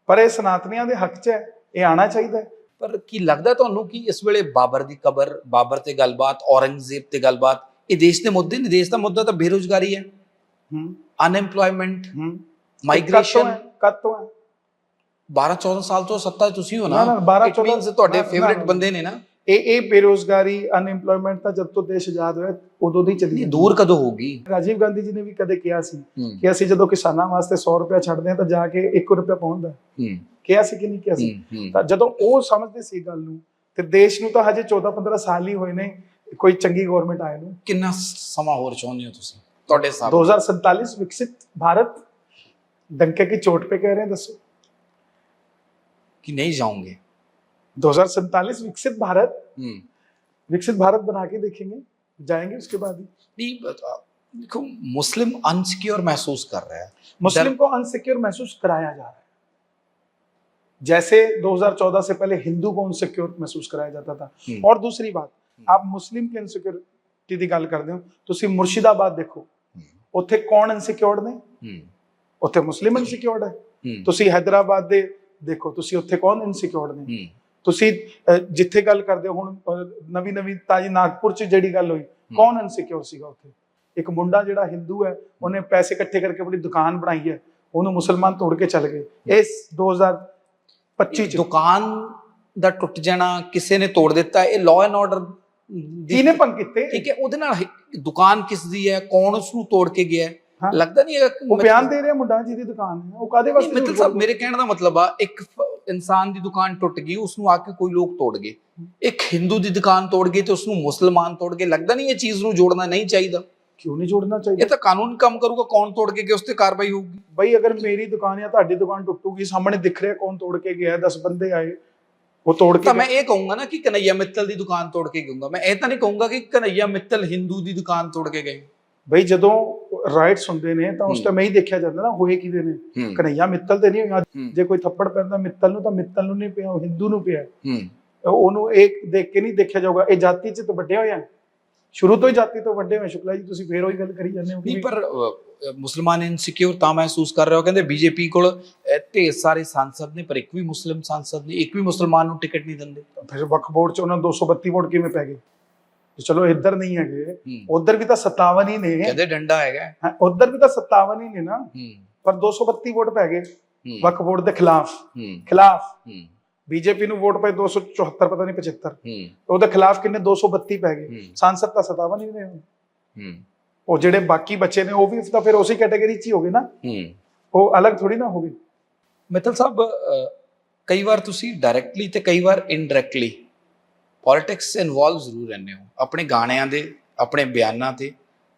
ਪਰ ਇਹ ਸਨਾਤਨੀਆਂ ਦੇ ਹੱਕ 'ਚ ਹੈ ਇਹ ਆਣਾ ਚਾਹੀਦਾ ਹੈ। ਪਰ ਕੀ ਲੱਗਦਾ ਤੁਹਾਨੂੰ ਕਿ ਇਸ ਵੇਲੇ ਬਾਬਰ ਦੀ ਕਬਰ ਬਾਬਰ ਤੇ ਗੱਲਬਾਤ ਔਰੰਗਜ਼ੇਬ ਤੇ ਗੱਲਬਾਤ ਇਹ ਦੇਸ਼ ਦੇ ਮੁੱਦੇ ਨੇ? ਦੇਸ਼ ਦਾ ਮੁੱਦਾ ਤਾਂ ਬੇਰੋਜ਼ਗਾਰੀ ਹੈ। ਹੂੰ। ਅਨਐਮਪਲੋਇਮੈਂਟ ਹੂੰ। ਮਾਈਗ੍ਰੇਸ਼ਨ ਕਦ ਤੋਂ ਹੈ 12 14 ਸਾਲ ਤੋਂ ਸੱਤਾ ਤੁਸੀਂ ਹੋ ਨਾ, ਨਾ ਨਾ, 12 It means 14 ਤੁਹਾਡੇ ਫੇਵਰਿਟ। ਬੰਦੇ ਨੇ ਨਾ। ਇਹ ਇਹ ਬੇਰੋਜ਼ਗਾਰੀ ਅਨਐਮਪਲੋਇਮੈਂਟ ਤਾਂ ਜਦ ਤੋਂ ਦੇਸ਼ ਆਜ਼ਾਦ ਹੋਇਆ ਉਦੋਂ ਦੀ ਚੱਲੀ ਨਹੀਂ ਹੈ। ਦੂਰ ਕਦੋਂ ਹੋਗੀ ਰਾਜੀਵ ਗਾਂਧੀ ਜੀ ਨੇ ਵੀ ਕਦੇ ਕਿਹਾ ਸੀ ਹੂੰ ਕਿ ਅਸੀਂ ਜਦੋਂ ਕਿਸਾਨਾਂ ਵਾਸਤੇ 100 ਰੁਪਏ ਛੱਡਦੇ ਹਾਂ ਤਾਂ ਜਾ ਕੇ 1 ਰੁਪਿਆ ਪਹੁੰਚਦਾ ਹੂੰ ਕਿਹਾ ਸੀ ਕਿ ਨਹੀਂ ਕਿਹਾ ਸੀ ਹੂੰ, ਹੂੰ ਤਾਂ ਜਦੋਂ ਉਹ ਸਮਝਦੇ ਸੀ ਗੱਲ ਨੂੰ ਤੇ ਦੇਸ਼ ਨੂੰ ਤਾਂ ਹਜੇ 14 15 ਸਾਲ ਹੀ ਹੋਏ ਨੇ ਕੋਈ ਚੰਗੀ ਗਵਰਨਮੈਂਟ ਆਏ ਨੂੰ ਕਿੰਨਾ ਸਮਾਂ ਹੋਰ ਚਾਹੁੰਦੇ ਹੋ ਤੁਸੀਂ ਤੁਹਾਡੇ ਹਿਸਾਬ ਨਾਲ? 2047 ਵਿਕਸਿਤ भारत डंके की चोट पे कह रहे हैं दसो कि नहीं जाओगे 2047 विकसित भारत हम्म विकसित भारत बना के देखेंगे जाएंगे उसके बाद ही नहीं बता- देखो मुस्लिम अनसिक्योर महसूस कर रहा है मुस्लिम को अनसिक्योर महसूस कराया जा रहा है जैसे 2014 से पहले हिंदू को अनसिक्योर महसूस कराया जाता था हम्म। और दूसरी बात आप मुस्लिम की ਅਨਸਿਕਿਉਰਿਟੀ ਦੀ ਗੱਲ ਕਰਦੇ ਹੋ ਤੁਸੀਂ ਮੁਰਸ਼ਿਦਾਬਾਦ ਦੇਖੋ ਉੱਥੇ ਕੌਣ ਅਨਸਿਕਿਉਰਡ ਨੇ हम्म ਉੱਥੇ ਮੁਸਲਿਮ ਅਨਸਿਕਿਉਰਡ ਹੈ हम्म ਤੁਸੀਂ ਹੈਦਰਾਬਾਦ ਦੇ ਦੇਖੋ ਤੁਸੀਂ ਉੱਥੇ ਕੌਣ ਇਨਸਿਕਿਉਰਡ ਨੇ हम्म ਤੁਸੀਂ ਜਿੱਥੇ ਗੱਲ ਕਰਦੇ ਹੋ ਹੁਣ ਨਵੀਂ ਨਵੀਂ ਤਾਜੀ ਨਾਗਪੁਰ ਚ ਜਿਹੜੀ ਗੱਲ ਹੋਈ ਕੌਣ ਇਨਸਿਕਿਉਰ ਸੀਗਾ ਉੱਥੇ? ਇੱਕ ਮੁੰਡਾ ਜਿਹੜਾ ਹਿੰਦੂ ਹੈ ਉਹਨੇ ਪੈਸੇ ਇਕੱਠੇ ਕਰਕੇ ਆਪਣੀ ਦੁਕਾਨ ਬਣਾਈ ਹੈ ਉਹਨੂੰ ਮੁਸਲਮਾਨ ਤੋੜ ਕੇ ਚੱਲ ਗਏ। ਇਸ 2025 ਚ। ਦੁਕਾਨ ਦਾ ਟੁੱਟ ਜਾਣਾ ਕਿਸੇ ਨੇ ਤੋੜ ਦਿੱਤਾ ਇਹ ਲਾਅ ਐਂਡ ਆਰਡਰ ਕਿਹਨੇ ਭੰਗ ਕੀਤੇ? ਠੀਕ ਹੈ ਉਹਦੇ ਨਾਲ ਦੁਕਾਨ ਕਿਸ ਦੀ ਹੈ ਕੌਣ ਉਸ ਨੂੰ ਤੋੜ ਕੇ ਗਿਆ। ਲੱਗਦਾ ਨਹੀਂ ਹੈਗਾ ਉਹ ਬਿਆਨ ਦੇ ਰਿਹਾ ਮੁੰਡਾ ਜਿਹਦੀ ਦੁਕਾਨ ਹੈ। ਉਹ ਕਾਦੇ ਵਾਸਤੇ ਮਿੱਤਲ ਸਾਹਿਬ ਮੇਰੇ ਕਹਿਣ ਦਾ ਮਤਲਬ ਆ ਇੱਕ ਇਨਸਾਨ ਦੀ ਦੁਕਾਨ ਟੁੱਟ ਗਈ ਉਸ ਨੂੰ ਆ ਕੇ ਕੋਈ ਲੋਕ ਤੋੜ ਗਏ। ਇੱਕ ਹਿੰਦੂ ਦੀ ਦੁਕਾਨ ਤੋੜ ਗਈ ਤੇ ਉਸ ਨੂੰ ਮੁਸਲਮਾਨ ਤੋੜ ਗਏ। ਲੱਗਦਾ ਨਹੀਂ ਇਹ ਚੀਜ਼ ਨੂੰ ਜੋੜਨਾ ਨਹੀਂ ਚਾਹੀਦਾ। ਕਿਉਂ ਨਹੀਂ ਜੋੜਨਾ ਇਹ ਚਾਹੀਦਾ ਤਾਂ ਕਾਨੂੰਨ ਕੰਮ ਕਰੂਗਾ ਕੌਣ ਤੋੜ ਕੇ ਗਿਆ ਉਸ ਤੇ ਕਾਰਵਾਈ ਹੋਊਗੀ। ਬਈ ਅਗਰ ਮੇਰੀ ਦੁਕਾਨ ਜਾਂ ਤੁਹਾਡੀ ਦੁਕਾਨ ਟੁੱਟੂਗੀ ਸਾਹਮਣੇ ਦਿਖ ਰਿਹਾ ਕੌਣ ਤੋੜ ਕੇ ਗਿਆ 10 ਬੰਦੇ ਆਏ ਉਹ ਤੋੜ ਕੇ ਤਾਂ ਮੈਂ ਇਹ ਕਹੂੰਗਾ ਨਾ ਕਿ ਕਨਈਆ ਮਿੱਤਲ ਦੀ ਦੁਕਾਨ ਤੋੜ ਕੇ ਗਊਂਗਾ ਮੈਂ ਇਹ ਤਾਂ ਨਹੀਂ ਕਹੂੰਗਾ ਕਿ ਕਨਈਆ ਮਿੱਤਲ ਹਿੰਦੂ ਦੀ ਦੁਕਾਨ ਤੋੜ ਕੇ ਗਏ। ਬਈ ਜਦੋਂ ਰਾਈਟਸ ਹੁੰਦੇ ਨੇ ਤਾਂ ਉਸ ਹੂੰ। ਟਾਈਮ ਇਹ ਦੇਖਿਆ ਜਾਂਦਾ ਨਾ ਹੋਏ ਕਿਹਦੇ ਨੇ? ਹੂੰ। ਕਨਈਆ ਮਿੱਤਲ ਤੇ ਨਹੀਂ ਹੋਇਆ ਹੂੰ। ਜੇ ਕੋਈ ਥੱਪੜ ਪੈਂਦਾ ਮਿੱਤਲ ਨੂੰ ਤਾਂ ਮਿੱਤਲ ਨੂੰ ਨਹੀਂ ਪਿਆ ਉਹ ਹਿੰਦੂ ਨੂੰ ਪਿਆ। ਹੂੰ। ਉਹਨੂੰ ਇੱਕ ਦੇਖ ਕੇ ਨਹੀਂ ਦੇਖਿਆ ਜਾਊਗਾ। ਇਹ ਜਾਤੀ 'ਚ ਤਾਂ ਵੱਡੇ ਹੋਏ ਆ। ਸ਼ੁਰੂ ਤੋਂ ਹੀ ਜਾਤੀ ਤੋਂ ਵੱਡੇ ਹੋਏ ਸ਼ੁਕਲਾ ਜੀ ਤੁਸੀਂ ਫੇਰ ਉਹੀ ਗੱਲ ਕਰੀ ਜਾਂਦੇ ਹੋ ਕਿ ਨਹੀਂ ਪਰ ਮੁਸਲਮਾਨ ਇਨਸਿਕਿਉਰ ਤਾਂ ਮਹਿਸੂਸ ਕਰ ਰਹੇ ਹੋ। ਕਹਿੰਦੇ ਬੀਜੇਪੀ ਕੋਲ ਢੇਰ ਸਾਰੇ ਸੰਸਦ ਨੇ ਪਰ ਇੱਕ ਵੀ ਮੁਸਲਿਮ ਸੰਸਦ ਨਹੀਂ ਇੱਕ ਵੀ ਮੁਸਲਮਾਨ ਨੂੰ ਟਿਕਟ ਨਹੀਂ ਦਿੰਦੇ। ਫਿਰ ਵਕਫ ਬੋਰਡ 'ਚ ਉਹਨਾਂ ਨੂੰ 232 ਵੋਟ ਕਿਵੇਂ ਪੈ ਗਏ? ਤੇ ਚਲੋ ਇੱਧਰ ਨਹੀਂ ਹੈਗੇ। ਉਧਰ ਵੀ ਤਾਂ 57 ਹੀ ਨੇ। ਕਹਿੰਦੇ ਡੰਡਾ ਹੈਗਾ। ਉੱਧਰ ਵੀ ਤਾਂ 57 ਹੀ ਨੇ ਨਾ। ਪਰ 232 ਵੋਟ ਪੈ ਗਏ। ਵਕਫ ਬੋਰਡ ਦੇ ਖਿਲਾਫ। ਖਿਲਾਫ। ਬੀਜੇਪੀ ਨੂੰ ਵੋਟ ਪਏ 274 ਪਤਾ ਨਹੀਂ 75 ਹੂੰ। ਉਹਦੇ ਖਿਲਾਫ ਕਿੰਨੇ? 232 ਪੈ ਗਏ। ਸੰਸਦ ਤਾਂ 57 ਹੀ ਨੇ ਹੂੰ। ਉਹ ਜਿਹੜੇ ਬਾਕੀ ਬੱਚੇ ਨੇ ਉਹ ਵੀ ਤਾਂ ਫਿਰ ਉਸੇ ਕੈਟਾਗਰੀ 'ਚ ਹੀ ਹੋ ਗਏ ਨਾ। ਹੂੰ। ਉਹ ਅਲੱਗ ਥੋੜੀ ਨਾ ਹੋ ਗਏ ਮਿੱਤਲ ਸਾਹਿਬ ਕਈ ਵਾਰ ਤੁਸੀਂ ਡਾਇਰੈਕਟਲੀ ਤੇ ਕਈ ਵਾਰ ਇਨਡਾਇਰੈਕਟਲੀ ਪੋਲਿਟਿਕਸ ਇਨਵੋਲਵ ਜ਼ਰੂਰ ਰਹਿੰਦੇ ਹੋ ਆਪਣੇ ਗਾਣਿਆਂ ਦੇ ਆਪਣੇ ਬਿਆਨਾਂ ਤੇ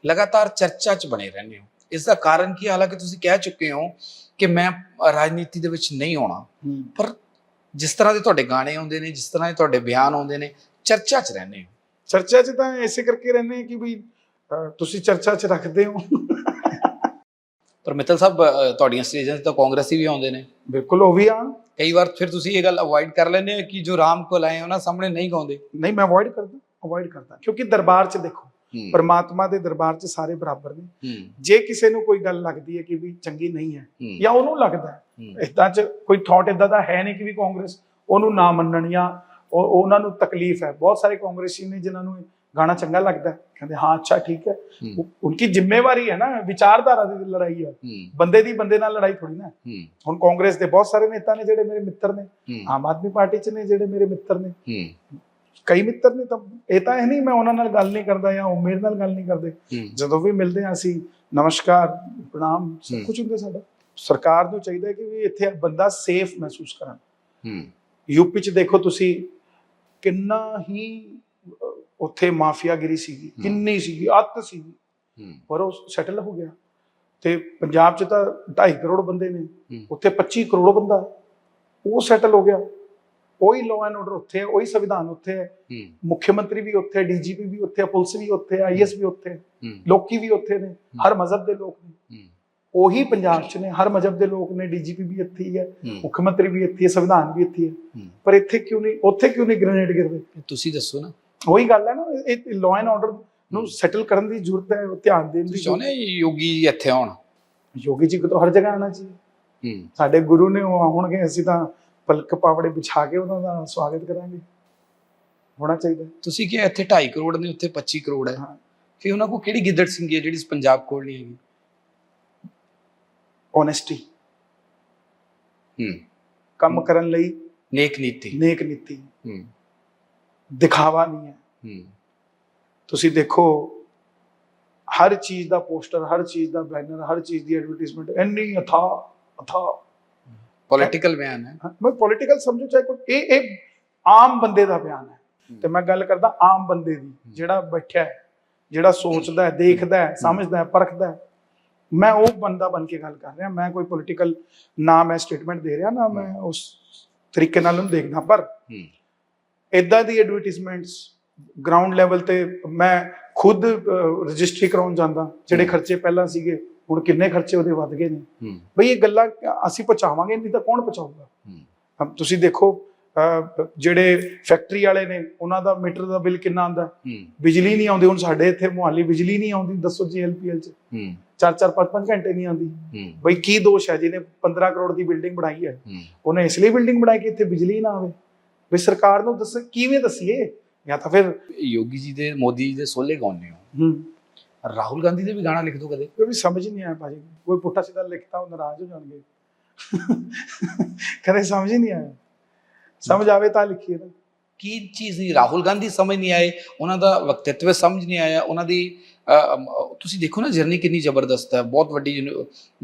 ਲਗਾਤਾਰ ਚਰਚਾ 'ਚ ਬਣੇ ਰਹਿੰਦੇ ਹੋ ਇਸ ਦਾ ਕਾਰਨ ਕੀ? ਹਾਲਾਂਕਿ ਤੁਸੀਂ ਕਹਿ ਚੁੱਕੇ ਹੋ ਕਿ ਮੈਂ ਰਾਜਨੀਤੀ ਦੇ ਵਿੱਚ ਨਹੀਂ ਆਉਣਾ ਪਰ ਜਿਸ ਤਰ੍ਹਾਂ ਦੇ ਤੁਹਾਡੇ ਗਾਣੇ ਆਉਂਦੇ ਨੇ ਜਿਸ ਤਰ੍ਹਾਂ ਦੇ ਤੁਹਾਡੇ ਬਿਆਨ ਆਉਂਦੇ ਨੇ ਚਰਚਾ 'ਚ ਰਹਿੰਦੇ ਹੋ ਚਰਚਾ 'ਚ ਤਾਂ ਐਸੇ ਕਰਕੇ ਰਹਿੰਦੇ ਆ ਕਿ ਵੀ ਤੁਸੀਂ ਚਰਚਾ 'ਚ ਰੱਖਦੇ ਹੋ ਪਰ ਮਿੱਤਲ ਸਾਹਿਬ ਤੁਹਾਡੀਆਂ ਸਟੇਜਾਂ 'ਤੇ ਤਾਂ ਕਾਂਗਰਸੀ ਵੀ ਆਉਂਦੇ ਨੇ ਬਿਲਕੁਲ ਉਹ ਵੀ ਆ ਕਈ ਵਾਰ ਫਿਰ ਤੁਸੀਂ ਇਹ ਗੱਲ ਅਵੋਇਡ ਕਰ ਲੈਂਦੇ ਹੋ ਕਿ ਜੋ ਰਾਮ ਕੋਲ ਆਏ ਉਹਨਾਂ ਸਾਹਮਣੇ ਨਹੀਂ ਗਾਉਂਦੇ? ਨਹੀਂ ਮੈਂ ਅਵੋਇਡ ਕਰਦਾ ਅਵੋਇਡ ਕਰਦਾ। ਕਿਉਂਕਿ ਦਰਬਾਰ 'ਚ ਦੇਖੋ ਪਰਮਾਤਮਾ ਦੇ ਦਰਬਾਰ 'ਚ ਸਾਰੇ ਬਰਾਬਰ ਨੇ। ਜੇ ਕਿਸੇ ਨੂੰ ਕੋਈ ਗੱਲ ਲੱਗਦੀ ਹੈ ਕਿ ਵੀ ਚੰਗੀ ਨਹੀਂ ਹੈ ਜਾਂ ਉਹਨੂੰ ਲੱਗਦਾ ਇਦਾਂ 'ਚ ਕੋਈ ਥਾਟ ਇਦਾਂ ਦਾ ਹੈ ਨਹੀਂ ਕਿ ਵੀ ਕਾਂਗਰਸ ਉਹਨੂੰ ਨਾ ਮੰਨਣ ਜਾਂ ਉਹ- ਉਹਨਾਂ ਨੂੰ ਤਕਲੀਫ ਹੈ। ਬਹੁਤ ਸਾਰੇ ਕਾਂਗਰਸੀ ਨੇ ਜਿਨ੍ਹਾਂ ਨੂੰ ਚੰਗਾ ਲੱਗਦਾ ਹੈ। ਕਹਿੰਦੇ ਹਾਂ ਅੱਛਾ ਠੀਕ ਹੈ। ਉਨकी ਜ਼ਿੰਮੇਵਾਰੀ ਹੈ ਨਾ ਵਿਚਾਰਧਾਰਾ ਦੀ ਲੜਾਈ ਹੈ। ਬੰਦੇ ਦੀ ਬੰਦੇ ਨਾਲ ਲੜਾਈ ਥੋੜੀ ਨਾ। ਹੁਣ ਕਾਂਗਰਸ ਦੇ ਬਹੁਤ ਸਾਰੇ ਨੇਤਾ ਨੇ ਜਿਹੜੇ ਮੇਰੇ ਮਿੱਤਰ ਨੇ। ਆਮ ਆਦਮੀ ਪਾਰਟੀ 'ਚ ਨੇ ਜਿਹੜੇ ਮੇਰੇ ਮਿੱਤਰ ਨੇ। ਕਈ ਮਿੱਤਰ ਨੇ ਤਾਂ ਇਹ ਤਾਂ ਇਹ ਨਹੀਂ ਮੈਂ ਉਹਨਾਂ ਨਾਲ ਗੱਲ ਨਹੀਂ ਕਰਦਾ ਜਾਂ ਉਹ ਮੇਰੇ ਨਾਲ ਗੱਲ ਨਹੀਂ ਕਰਦੇ। ਜਦੋਂ ਵੀ ਮਿਲਦੇ ਹਾਂ ਅਸੀਂ ਨਮਸਕਾਰ ਪ੍ਰਣਾਮ। ਸਭ ਕੁਝ ਹੁੰਦਾ ਸਾਡਾ। ਸਰਕਾਰ ਨੂੰ ਚਾਹੀਦਾ ਹੈ ਕਿ ਵੀ ਇੱਥੇ ਬੰਦਾ ਸੇਫ ਮਹਿਸੂਸ ਕਰਨ ਹੂੰ, ਯੂਪੀ 'ਚ ਦੇਖੋ ਤੁਸੀਂ ਕਿੰਨਾ ਹੀ ਉੱਥੇ ਮਾਫੀਆਗਿਰੀ ਸੀਗੀ। ਕਿੰਨੀ ਸੀਗੀ ਅੱਤ ਸੀਗੀ। ਪਰ ਉਹ ਸੈਟਲ ਹੋ ਗਿਆ। ਤੇ ਪੰਜਾਬ 'ਚ ਤਾਂ 2.5 ਕਰੋੜ ਬੰਦੇ ਨੇ। ਉੱਥੇ 25 ਕਰੋੜ ਬੰਦਾ। ਉਹ ਸੈਟਲ ਹੋ ਗਿਆ। ਉਹੀ ਲਾਅ ਐਂਡ ਆਰਡਰ ਉੱਥੇ ਹੈ ਉਹੀ ਸੰਵਿਧਾਨ ਉੱਥੇ ਹੈ। ਮੁੱਖ ਮੰਤਰੀ ਵੀ ਉੱਥੇ ਹੈ ਡੀਜੀਪੀ ਵੀ ਉੱਥੇ ਹੈ ਪੁਲਿਸ ਵੀ ਉੱਥੇ ਹੈ ਆਈਐਸ ਵੀ ਉੱਥੇ ਹੈ। ਲੋਕੀ ਵੀ ਉੱਥੇ ਨੇ ਹਰ ਮਜ਼ਹਬ ਦੇ ਲੋਕ ਨੇ। ਉਹੀ ਪੰਜਾਬ 'ਚ ਨੇ ਹਰ ਮਜ਼ਹਬ ਦੇ ਲੋਕ ਨੇ ਡੀਜੀਪੀ ਵੀ ਇੱਥੇ ਹੀ ਹੈ ਮੁੱਖ ਮੰਤਰੀ ਵੀ ਇੱਥੇ ਹੈ ਸੰਵਿਧਾਨ ਵੀ ਇੱਥੇ ਹੂੰ। ਪਰ ਇੱਥੇ ਕਿਉਂ ਨਹੀਂ ਉੱਥੇ ਕਿਉਂ ਨਹੀਂ ਗ੍ਰੇਨੇਡ ਗਿਰਦੇ? ਤੁਸੀਂ ਦੱਸੋ ਨਾ। ਉਹੀ ਗੱਲ ਹੈ ਨਾ ਇਹ ਲਾਅ ਐਂਡ ਆਰਡਰ ਨੂੰ ਸੈਟਲ ਕਰਨ ਦੀ ਜ਼ਰੂਰਤ ਹੈ ਧਿਆਨ ਦੇਣ ਦੀ ਚਾਹੁੰਦੇ ਯੋਗੀ ਇੱਥੇ ਆਉਣ? ਯੋਗੀ ਜੀ ਕੋ ਹਰ ਜਗ੍ਹਾ ਆਣਾ ਚਾਹੀਏ ਸਾਡੇ ਗੁਰੂ ਨੇ ਉਹ ਆਉਣਗੇ ਅਸੀਂ ਤਾਂ ਪਲਕ ਪਾਵੜੇ ਵਿਛਾ ਕੇ ਉਹਨਾਂ ਦਾ ਸਵਾਗਤ ਕਰਾਂਗੇ। ਹੋਣਾ ਚਾਹੀਦਾ। ਤੁਸੀਂ ਕਿ ਇੱਥੇ 2.5 ਕਰੋੜ ਨੇ ਉੱਥੇ 25 ਕਰੋੜ ਹੈ। ਫਿਰ ਉਹਨਾਂ ਕੋ ਕਿਹੜੀ ਗਿੱਦੜ ਸਿੰਘੀ ਹੈ ਜਿਹੜੀ ਪੰਜਾਬ ਕੋਲ ਨਹੀਂ ਹੈਗੀ? ਓਨੈਸਟੀ ਹੂੰ। ਕੰਮ ਕਰਨ ਲਈ ਨੇਕ ਨੀਤੀ। ਨੇਕ ਨੀਤੀ। ਹੂੰ। ਦਿਖਾਵਾ ਨਹੀਂ ਹੈ। ਹੂੰ। ਤੁਸੀਂ ਦੇਖੋ ਹਰ ਚੀਜ਼ ਦਾ ਪੋਸਟਰ ਹਰ ਚੀਜ਼ ਦਾ ਬੈਨਰ ਹਰ ਚੀਜ਼ ਦੀ ਐਡਵਰਟਾਈਜ਼ਮੈਂਟ ਇੰਨੀ ਅਥਾ ਅਥਾ। ਪੋਲਿਟੀਕਲ ਬਿਆਨ ਹੈ। ਮੈਂ ਪੋਲਿਟੀਕਲ ਸਮਝੋ ਚਾਹੇ ਕੋਈ ਇਹ ਇਹ ਆਮ ਬੰਦੇ ਦਾ ਬਿਆਨ ਹੈ। ਤੇ ਮੈਂ ਗੱਲ ਕਰਦਾ ਆਮ ਬੰਦੇ ਦੀ ਜਿਹੜਾ ਬੈਠਿਆ ਹੈ ਜਿਹੜਾ ਸੋਚਦਾ ਹੈ ਦੇਖਦਾ ਹੈ ਸਮਝਦਾ ਹੈ ਪਰਖਦਾ ਹੈ। ਮੈਂ ਉਹ ਬੰਦਾ ਬਣ ਕੇ ਗੱਲ ਕਰ ਰਿਹਾ ਮੈਂ ਕੋਈ ਪੋਲਿਟੀਕਲ ਨਾ ਮੈਂ ਸਟੇਟਮੈਂਟ ਦੇ ਰਿਹਾ ਨਾ ਮੈਂ ਉਸ ਤਰੀਕੇ ਨਾਲ ਉਹਨੂੰ ਦੇਖਦਾ ਪਰ ਇਦਾਂ ਦੀ ਐਡਵਰਟਾਈਜ਼ਮੈਂਟਸ ਗਰਾਊਂਡ ਲੈਵਲ ਤੇ ਮੈਂ ਖੁਦ ਰਜਿਸਟਰੀ ਕਰਾਉਣ ਜਾਂਦਾ ਜਿਹੜੇ। ਖਰਚੇ ਪਹਿਲਾਂ ਸੀਗੇ ਹੁਣ ਕਿੰਨੇ ਖਰਚੇ ਉਹਦੇ ਵੱਧ ਗਏ ਨੇ। ਬਈ ਇਹ ਗੱਲਾਂ ਅਸੀਂ ਪਹੁੰਚਾਵਾਂਗੇ ਨਹੀਂ ਤਾਂ ਕੌਣ ਪਹੁੰਚਾਊਗਾ? ਤੁਸੀਂ ਦੇਖੋ ਜਿਹੜੇ ਫੈਕਟਰੀ ਵਾਲੇ ਨੇ ਉਹਨਾਂ ਦਾ ਮੀਟਰ ਦਾ ਬਿੱਲ ਕਿੰਨਾ ਆਉਂਦਾ? ਹੂੰ। ਬਿਜਲੀ ਨਹੀਂ ਆਉਂਦੀ ਹੁਣ ਸਾਡੇ ਇੱਥੇ ਮੁਹਾਲੀ ਬਿਜਲੀ ਨਹੀਂ ਆਉਂਦੀ ਦੱਸੋ ਜੀ ਐਲਪੀਐਲ ਚ। ਹੂੰ। 4-4 5-5 ਘੰਟੇ ਨਹੀਂ ਆਉਂਦੀ। ਬਈ ਕੀ ਦੋਸ਼ ਹੈ ਜਿਹਨੇ 15 ਕਰੋੜ ਦੀ ਬਿਲਡਿੰਗ ਬਣਾਈ ਹੂੰ। ਉਹਨੇ ਇਸ ਲਈ ਬਿਲਡਿੰਗ ਬਣਾਈ ਕਿ ਇੱਥੇ ਬਿਜਲੀ ਨਾ ਆਵੇ? ਬਈ ਸਰਕਾਰ ਨੂੰ ਦੱਸ ਕਿਵੇਂ ਦਸੀਏ? ਜਾਂ ਤਾਂ ਫਿਰ ਯੋਗੀ ਜੀ ਦੇ ਮੋਦੀ ਜੀ ਦੇ ਸੋਲੇ ਗਾਉਂਦੇ ਹੋ ਹੂੰ। ਰਾਹੁਲ ਗਾਂਧੀ ਦੇ ਵੀ ਗਾਣਾ ਲਿਖ ਦੋ ਕਦੇ। ਕੋਈ ਵੀ ਸਮਝ ਨਹੀਂ ਆਇਆ ਭਾਜੀ। ਕੋਈ ਪੁੱਠਾ ਸਿੱਧਾ ਲਿਖਤਾ ਉਹ ਨਾਰਾਜ਼ ਹੋ ਜਾਣਗੇ। ਕਦੇ ਸਮਝ ਨਹੀਂ ਆਇਆ। ਸਮਝ ਆਵੇ ਤਾਂ ਲਿਖੀਏ ਨਾ। ਕੀ ਚੀਜ਼ ਨਹੀਂ ਰਾਹੁਲ ਗਾਂਧੀ ਸਮਝ ਨਹੀਂ ਆਏ? ਉਹਨਾਂ ਦਾ ਵਕਤਿਤਵ ਸਮਝ ਨਹੀਂ ਆਇਆ। ਉਹਨਾਂ ਦੀ ਤੁਸੀਂ ਦੇਖੋ ਨਾ ਜਰਨੀ ਕਿੰਨੀ ਜ਼ਬਰਦਸਤ ਹੈ। ਬਹੁਤ ਵੱਡੀ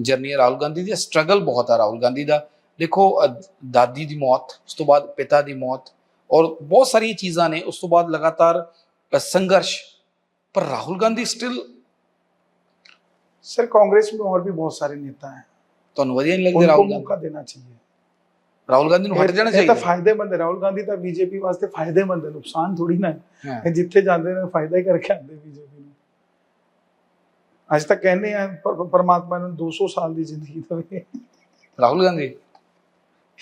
ਜਰਨੀ ਹੈ ਰਾਹੁਲ ਗਾਂਧੀ ਦੀ। ਸਟਰਗਲ ਬਹੁਤ ਹੈ ਰਾਹੁਲ ਗਾਂਧੀ ਦਾ। ਦੇਖੋ ਅ, ਦਾਦੀ ਦੀ ਮੌਤ ਉਸ ਤੋਂ ਬਾਅਦ ਪਿਤਾ ਦੀ ਮੌਤ ਔਰ ਬਹੁਤ ਸਾਰੀਆਂ ਚੀਜ਼ਾਂ ਨੇ ਉਸ ਤੋਂ ਬਾਅਦ ਲਗਾਤਾਰ ਅ, ਸੰਘਰਸ਼ ਪਰ ਰਾਹੁਲ ਗਾਂਧੀ ਸਟਿਲ सर कांग्रेस में और भी बहुत सारे नेता हैं ਤੁਹਾਨੂੰ ਵਧੀਆ ਨਹੀਂ ਲੱਗਦੇ उनको ਰਾਹੁਲ ਗਾਂਧੀ मौका देना चाहिए ਰਾਹੁਲ ਗਾਂਧੀ ਨੂੰ ਹਟ ਜਾਣਾ ਇਹ ਤਾਂ ਚਾਹੀਦਾ ਫਾਇਦੇਮੰਦ ਹੈ ਰਾਹੁਲ ਗਾਂਧੀ ਤਾਂ ਬੀਜੇਪੀ ਵਾਸਤੇ ਫਾਇਦੇਮੰਦ ਹੈ ਨੁਕਸਾਨ ਥੋੜੀ ਨਾ ਹੈ ਹਾਂ। ਇਹ ਜਿੱਥੇ ਜਾਂਦੇ ਨੇ ਫਾਇਦਾ ਹੀ ਕਰਕੇ ਆਉਂਦੇ ਬੀਜੇਪੀ ਨੂੰ ਅੱਜ ਤੱਕ ਕਹਿੰਦੇ ਆ ਪਰ- ਪਰਮਾਤਮਾ ਨੂੰ 200 ਸਾਲ ਦੀ ਜ਼ਿੰਦਗੀ ਦੇਵੇ ਰਾਹੁਲ ਗਾਂਧੀ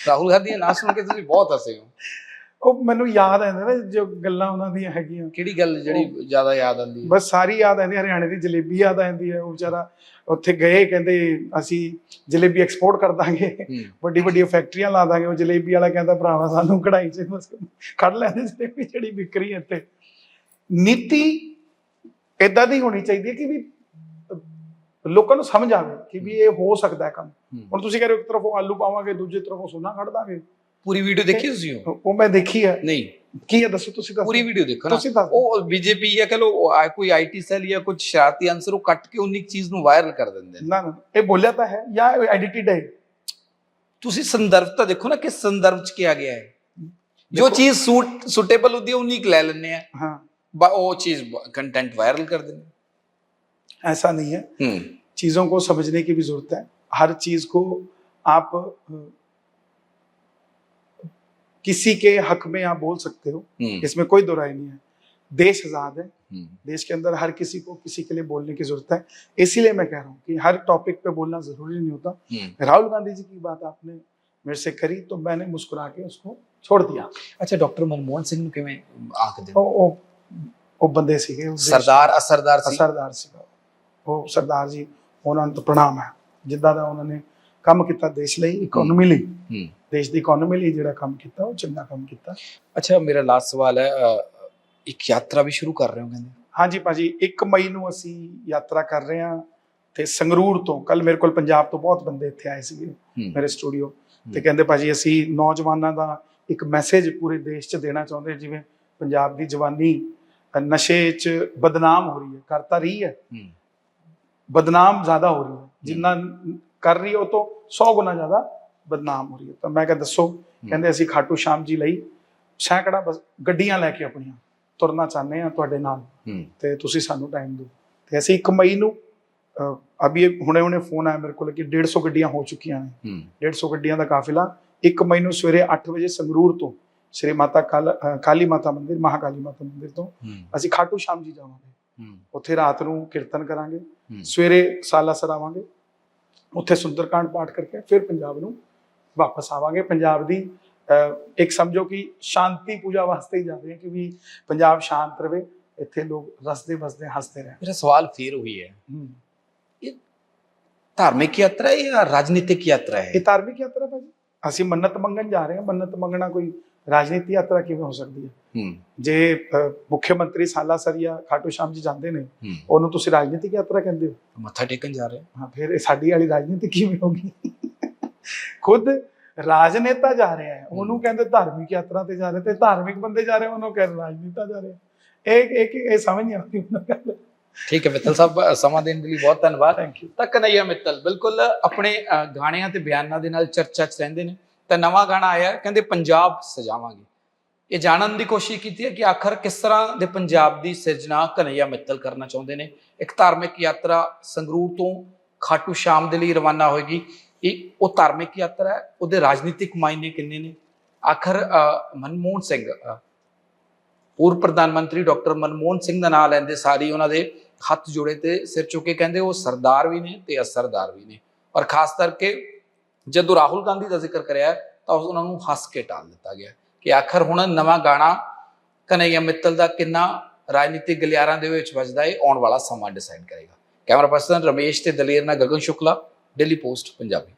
ਰਾਹੁਲ ਗਾਂਧੀ ਨਾਂ ਸੁਣ ਕੇ ਤੁਸੀਂ ਬਹੁਤ ਹੱਸੇ ਹੋ। ਉਹ ਮੈਨੂੰ ਯਾਦ ਆਉਂਦੇ ਨਾ ਜੋ ਗੱਲਾਂ ਉਹਨਾਂ ਦੀਆਂ ਹੈਗੀਆਂ। ਕਿਹੜੀ ਗੱਲ ਜਿਹੜੀ ਜ਼ਿਆਦਾ ਯਾਦ ਆਉਂਦੀ ਹੈ? ਬਸ ਸਾਰੀ ਯਾਦ ਆਉਂਦੀ ਹਰਿਆਣੇ ਦੀ ਜਲੇਬੀ ਯਾਦ ਆਉਂਦੀ ਹੈ ਉਹ ਵਿਚਾਰਾ ਉੱਥੇ ਗਏ ਕਹਿੰਦੇ ਅਸੀਂ ਜਲੇਬੀ ਐਕਸਪੋਰਟ ਕਰ ਦਾਂਗੇ ਵੱਡੀ ਵੱਡੀਆਂ ਫੈਕਟਰੀਆਂ ਲਾ ਦਾਂਗੇ ਉਹ ਜਲੇਬੀ ਵਾਲਾ ਕਹਿੰਦਾ ਭਰਾਵਾ ਸਾਨੂੰ ਕਢਾਈ ਚ ਬਸ ਕੱਢ ਲੈਂਦੇ ਜਲੇਬੀ ਜਿਹੜੀ ਵਿਕ ਰਹੀ ਹੈ ਇੱਥੇ। ਨੀਤੀ ਇਦਾਂ ਦੀ ਹੋਣੀ ਚਾਹੀਦੀ ਹੈ ਕਿ ਵੀ ਲੋਕਾਂ ਨੂੰ ਸਮਝ ਆਵੇ ਕਿ ਵੀ ਇਹ ਹੋ ਸਕਦਾ ਹੈ ਕੰਮ। ਹੂੰ। ਹੁਣ ਤੁਸੀਂ ਕਹ ਰਹੇ ਹੋ ਇੱਕ ਤਰਫ ਆਲੂ ਪਾਵਾਂਗੇ ਦੂਜੀ ਤਰਫ ਸੋਨਾ ਕੱਢ ਦਾਂਗੇ। ਪੂਰੀ ਵੀਡੀਓ ਦੇਖੀ ਤੁਸੀਂ ਉਹ? ਉਹ ਮੈਂ ਦੇਖੀ ਹੈ। ਨਹੀਂ। ਕੀ ਹੈ ਦੱਸੋ ਤੁਸੀਂ ਦੱਸੋ ਪੂਰੀ ਵੀਡੀਓ ਦੇਖੋ ਨਾ। ਤੁਸੀਂ ਦੱਸੋ ਉਹ ਬੀਜੇਪੀ ਜਾਂ ਕਹ ਲੋ ਕੋਈ ਆਈਟੀ ਸੈੱਲ ਜਾਂ ਕੁਝ ਸ਼ਰਾਰਤੀ ਅੰਸਰ ਉਹ ਕੱਟ ਕੇ ਉਨੀ ਚੀਜ਼ ਨੂੰ ਵਾਇਰਲ ਕਰ ਦਿੰਦੇ ਨੇ। ਨਾ ਨਾ ਇਹ ਬੋਲਿਆ ਤਾਂ ਹੈ ਜਾਂ ਐਡਿਟਡ ਹੈ? ਤੁਸੀਂ ਸੰਦਰਭ ਤਾਂ ਦੇਖੋ ਨਾ ਕਿਸ ਸੰਦਰਭ ਚ ਕਿਹਾ ਗਿਆ ਹੈ। ਜੋ ਚੀਜ਼ ਸੂਟ ਸੁਟੇਬਲ ਹੁੰਦੀ ਹੈ ਉਨੀ ਲੈ ਲੈਂਦੇ ਆ। ਬਾ- ਉਹ ਚੀਜ਼ ਕੰਟੈਂਟ ਵਾਇਰਲ ਕਰ ਦਿੰਦੇ ऐसा नहीं है। हम्म। चीज़ों को समझने की भी ज़रूरत है। हर चीज़ को आप किसी के हक में आप बोल सकते हो। हम्म। इसमें कोई दोराय नहीं है। देश आज़ाद है। हम्म। देश के अंदर हर किसी को किसी के लिए बोलने की ज़रूरत है। इसीलिए मैं कह रहा हूँ कि हर टॉपिक पे बोलना ज़रूरी नहीं होता। राहुल गांधी जी की बात आपने मेरे से करी तो मैंने मुस्कुरा के उसको छोड़ दिया। अच्छा डॉक्टर मनमोहन सिंह के में ओ, ओ, ओ बंदे सरदार असरदार असरदार सिंह। ਉਹ ਸਰਦਾਰ ਜੀ ਉਹਨਾਂ ਨੂੰ ਪ੍ਰਣਾਮ ਹੈ। ਜਿੱਦਾਂ ਦਾ ਉਹਨਾਂ ਨੇ ਕੰਮ ਕੀਤਾ ਦੇਸ਼ ਲਈ ਇਕਨੋਮੀ ਲਈ। ਦੇਸ਼ ਦੀ ਇਕਨੋਮੀ ਲਈ ਜਿਹੜਾ ਕੰਮ ਕੀਤਾ ਉਹ ਚੰਗਾ ਕੰਮ ਕੀਤਾ। ਅੱਛਾ ਮੇਰਾ ਲਾਸਟ ਸਵਾਲ ਹੈ ਇੱਕ ਯਾਤਰਾ ਵੀ ਸ਼ੁਰੂ ਕਰ ਰਹੇ ਹੋ ਕਹਿੰਦੇ? ਹਾਂਜੀ ਭਾਜੀ 1 ਮਈ ਨੂੰ ਅਸੀਂ ਯਾਤਰਾ ਕਰ ਰਹੇ ਹਾਂ ਤੇ ਸੰਗਰੂਰ ਤੋਂ ਕੱਲ ਮੇਰੇ ਕੋਲ ਪੰਜਾਬ ਤੋਂ ਬਹੁਤ ਬੰਦੇ ਇੱਥੇ ਆਏ ਸੀਗੇ ਮੇਰੇ ਸਟੂਡੀਓ ਤੇ ਕਹਿੰਦੇ ਭਾਜੀ ਅਸੀਂ ਨੌਜਵਾਨਾਂ ਦਾ ਇੱਕ ਮੈਸੇਜ ਪੂਰੇ ਦੇਸ਼ 'ਚ ਦੇਣਾ ਚਾਹੁੰਦੇ ਜਿਵੇਂ ਪੰਜਾਬ ਦੀ ਜਵਾਨੀ ਨਸ਼ੇ 'ਚ ਬਦਨਾਮ ਹੋ ਰਹੀ ਹੈ ਕਰ ਤਾਂ ਰਹੀ ਹੈ। ਬਦਨਾਮ ਜ਼ਿਆਦਾ ਹੋ ਰਹੀ ਹੈ। ਜਿੰਨਾ ਕਰ ਰਹੀ ਹੈ ਉਹ ਤੋਂ 100 ਗੁਣਾ ਜ਼ਿਆਦਾ ਬਦਨਾਮ ਹੋ ਰਹੀ ਹੈ। ਤਾਂ ਮੈਂ ਕਿਹਾ ਦੱਸੋ। ਕਹਿੰਦੇ ਅਸੀਂ ਖਾਟੂ ਸ਼ਾਮ ਜੀ ਲਈ ਸੈਂਕੜਾ ਬਸ ਗੱਡੀਆਂ ਲੈ ਕੇ ਆਪਣੀਆਂ ਤੁਰਨਾ ਚਾਹੁੰਦੇ ਆ ਤੁਹਾਡੇ ਨਾਲ ਤੇ ਤੁਸੀਂ ਸਾਨੂੰ ਟਾਈਮ ਦਿਓ। ਤੇ ਅਸੀਂ 1 ਮਈ ਨੂੰ ਅਭੀ ਹੁਣੇ ਹੁਣੇ ਫੋਨ ਆਇਆ ਮੇਰੇ ਕੋਲ ਕਿ 150 ਗੱਡੀਆਂ ਹੋ ਚੁੱਕੀਆਂ ਨੇ। ਹੂੰ। 150 ਗੱਡੀਆਂ ਦਾ ਕਾਫਿਲਾ। 1 ਮਈ ਨੂੰ ਸਵੇਰੇ 8 ਵਜੇ ਸੰਗਰੂਰ ਤੋਂ ਸ੍ਰੀ ਮਾਤਾ ਕਾਲ- ਮਾਤਾ ਮੰਦਿਰ ਮਹਾਕਾਲੀ ਮਾਤਾ ਮੰਦਿਰ ਤੋਂ ਅਸੀਂ ਖਾਟੂ ਸ਼ਾਮ ਜੀ ਜਾਵਾਂਗੇ। ਉੱਥੇ ਰਾਤ ਨੂੰ ਕੀਰਤਨ ਕਰਾਂਗੇ। ਸਵੇਰੇ ਸਾਲਾਸਰ ਆਵਾਂਗੇ ਉੱਥੇ ਸੁੰਦਰਕਾਂਡ ਪਾਠ ਕਰਕੇ ਫਿਰ ਪੰਜਾਬ ਨੂੰ ਵਾਪਸ ਆਵਾਂਗੇ। ਪੰਜਾਬ ਦੀ ਇੱਕ ਸਮਝੋ ਕਿ ਸ਼ਾਂਤੀ ਪੂਜਾ ਵਾਸਤੇ ਹੀ ਜਾ ਰਹੇ ਹਾਂ ਕਿ ਵੀ ਪੰਜਾਬ ਸ਼ਾਂਤ ਰਵੇ ਇੱਥੇ ਲੋਕ ਰਸਦੇ ਬਸਦੇ ਹੱਸਦੇ ਰਹਿਣ। ਮੇਰਾ ਸਵਾਲ ਫੇਰ ਉਹੀ ਹੈ। ਹੂੰ। ਧਾਰਮਿਕ ਯਾਤਰਾ ਹੈ ਜਾਂ ਰਾਜਨੀਤਿਕ ਯਾਤਰਾ ਹੈ? ਇਹ ਧਾਰਮਿਕ ਯਾਤਰਾ ਭਾਜੀ। ਅਸੀਂ ਮੰਨਤ ਮੰਗਣ ਜਾ ਰਹੇ ਹਾਂ ਮੰਨਤ ਮੰਗਣਾ ਕੋਈ ਰਾਜਨੀਤੀ ਯਾਤਰਾ ਕਿਵੇਂ ਹੋ ਸਕਦੀ ਹੈ? ਜੇ ਮੁੱਖ ਮੰਤਰੀ ਸਾਲਾਸਰ ਜਾਂ ਖਾਟੂ ਸ਼ਾਮ ਜੀ ਜਾਂਦੇ ਨੇ ਉਹਨੂੰ ਤੁਸੀਂ ਰਾਜਨੀਤਿਕ ਯਾਤਰਾ ਕਹਿੰਦੇ ਹੋ? ਮੱਥਾ ਟੇਕਣ ਜਾ ਰਹੇ ਹੋ ਫਿਰ ਸਾਡੀ ਵਾਲੀ ਰਾਜਨੀਤੀ ਕਿਵੇਂ ਹੋਗੀ ਖੁਦ ਰਾਜਨੇਤਾ ਜਾ ਰਿਹਾ ਹੈ ਉਹਨੂੰ ਕਹਿੰਦੇ ਧਾਰਮਿਕ ਯਾਤਰਾ ਤੇ ਜਾ ਰਹੇ ਤੇ ਧਾਰਮਿਕ ਬੰਦੇ ਜਾ ਰਹੇ ਉਹਨੂੰ ਕਹਿੰਦੇ ਰਾਜਨੀਤਾ ਜਾ ਰਹੇ। ਇਹ ਇਹ ਇਹ ਸਮਝ ਨਹੀਂ ਆਉਂਦੀ ਉਹਨਾਂ ਗੱਲ ਠੀਕ ਹੈ ਮਿੱਤਲ ਸਾਹਿਬ ਸਮਾਂ ਦੇਣ ਦੇ ਲਈ ਬਹੁਤ ਧੰਨਵਾਦ। ਥੈਂਕ ਯੂ ਤਾਂ ਕਨਈਆ ਮਿੱਤਲ। ਬਿਲਕੁਲ ਆਪਣੇ ਗਾਣਿਆਂ ਤੇ ਬਿਆਨਾਂ ਦੇ ਨਾਲ ਚਰਚਾ 'ਚ ਰਹਿੰਦੇ ਨੇ। ਤਾਂ ਨਵਾਂ ਗਾਣਾ ਆਇਆ ਕਹਿੰਦੇ ਪੰਜਾਬ ਸਜਾਵਾਂਗੇ। ਇਹ ਜਾਣਨ ਦੀ ਕੋਸ਼ਿਸ਼ ਕੀਤੀ ਹੈ ਕਿ ਆਖਰ ਕਿਸ ਤਰ੍ਹਾਂ ਦੇ ਪੰਜਾਬ ਦੀ ਸਿਰਜਣਾ ਕਨਈਆ ਮਿੱਤਲ ਕਰਨਾ ਚਾਹੁੰਦੇ ਨੇ। ਇੱਕ ਧਾਰਮਿਕ ਯਾਤਰਾ ਸੰਗਰੂਰ ਤੋਂ ਖਾਟੂ ਸ਼ਾਮ ਦੇ ਲਈ ਰਵਾਨਾ ਹੋਏਗੀ। ਇਹ ਉਹ ਧਾਰਮਿਕ ਯਾਤਰਾ ਹੈ ਉਹਦੇ ਰਾਜਨੀਤਿਕ ਮਾਇਨੇ ਕਿੰਨੇ ਨੇ? ਆਖਰ ਮਨਮੋਹਨ ਸਿੰਘ ਅ, ਪੂਰਵ ਪ੍ਰਧਾਨ ਮੰਤਰੀ ਡਾਕਟਰ ਮਨਮੋਹਨ ਸਿੰਘ ਦਾ ਨਾਮ ਲੈਂਦੇ ਸਾਰੀ ਉਹਨਾਂ ਦੇ ਹੱਥ ਜੋੜੇ ਤੇ ਸਿਰ ਚੁੱਕੇ ਕਹਿੰਦੇ ਉਹ ਸਰਦਾਰ ਵੀ ਨੇ ਤੇ ਅਸਰਦਾਰ ਵੀ ਨੇ। ਔਰ ਖਾਸ ਕਰਕੇ ਜਦੋਂ ਰਾਹੁਲ ਗਾਂਧੀ ਦਾ ਜ਼ਿਕਰ ਕਰਿਆ ਤਾਂ ਉਹਨਾਂ ਨੂੰ ਹੱਸ ਕੇ ਟਾਲ ਦਿੱਤਾ ਗਿਆ ਕਿ ਆਖਰ ਹੁਣ ਨਵਾਂ ਗਾਣਾ ਕਨਈਆ ਮਿੱਤਲ ਦਾ ਕਿੰਨਾ ਰਾਜਨੀਤਿਕ ਗਲਿਆਰਾਂ ਦੇ ਵਿੱਚ ਵੱਜਦਾ ਹੈ ਆਉਣ ਵਾਲਾ ਸਮਾਂ ਡਿਸਾਈਡ ਕਰੇਗਾ। ਕੈਮਰਾ ਪਰਸਨ ਰਮੇਸ਼ ਤੇ ਦਲੇਰ ਨਾਲ ਗਗਨ ਸ਼ੁਕਲਾ ਡੇਲੀ ਪੋਸਟ ਪੰਜਾਬੀ।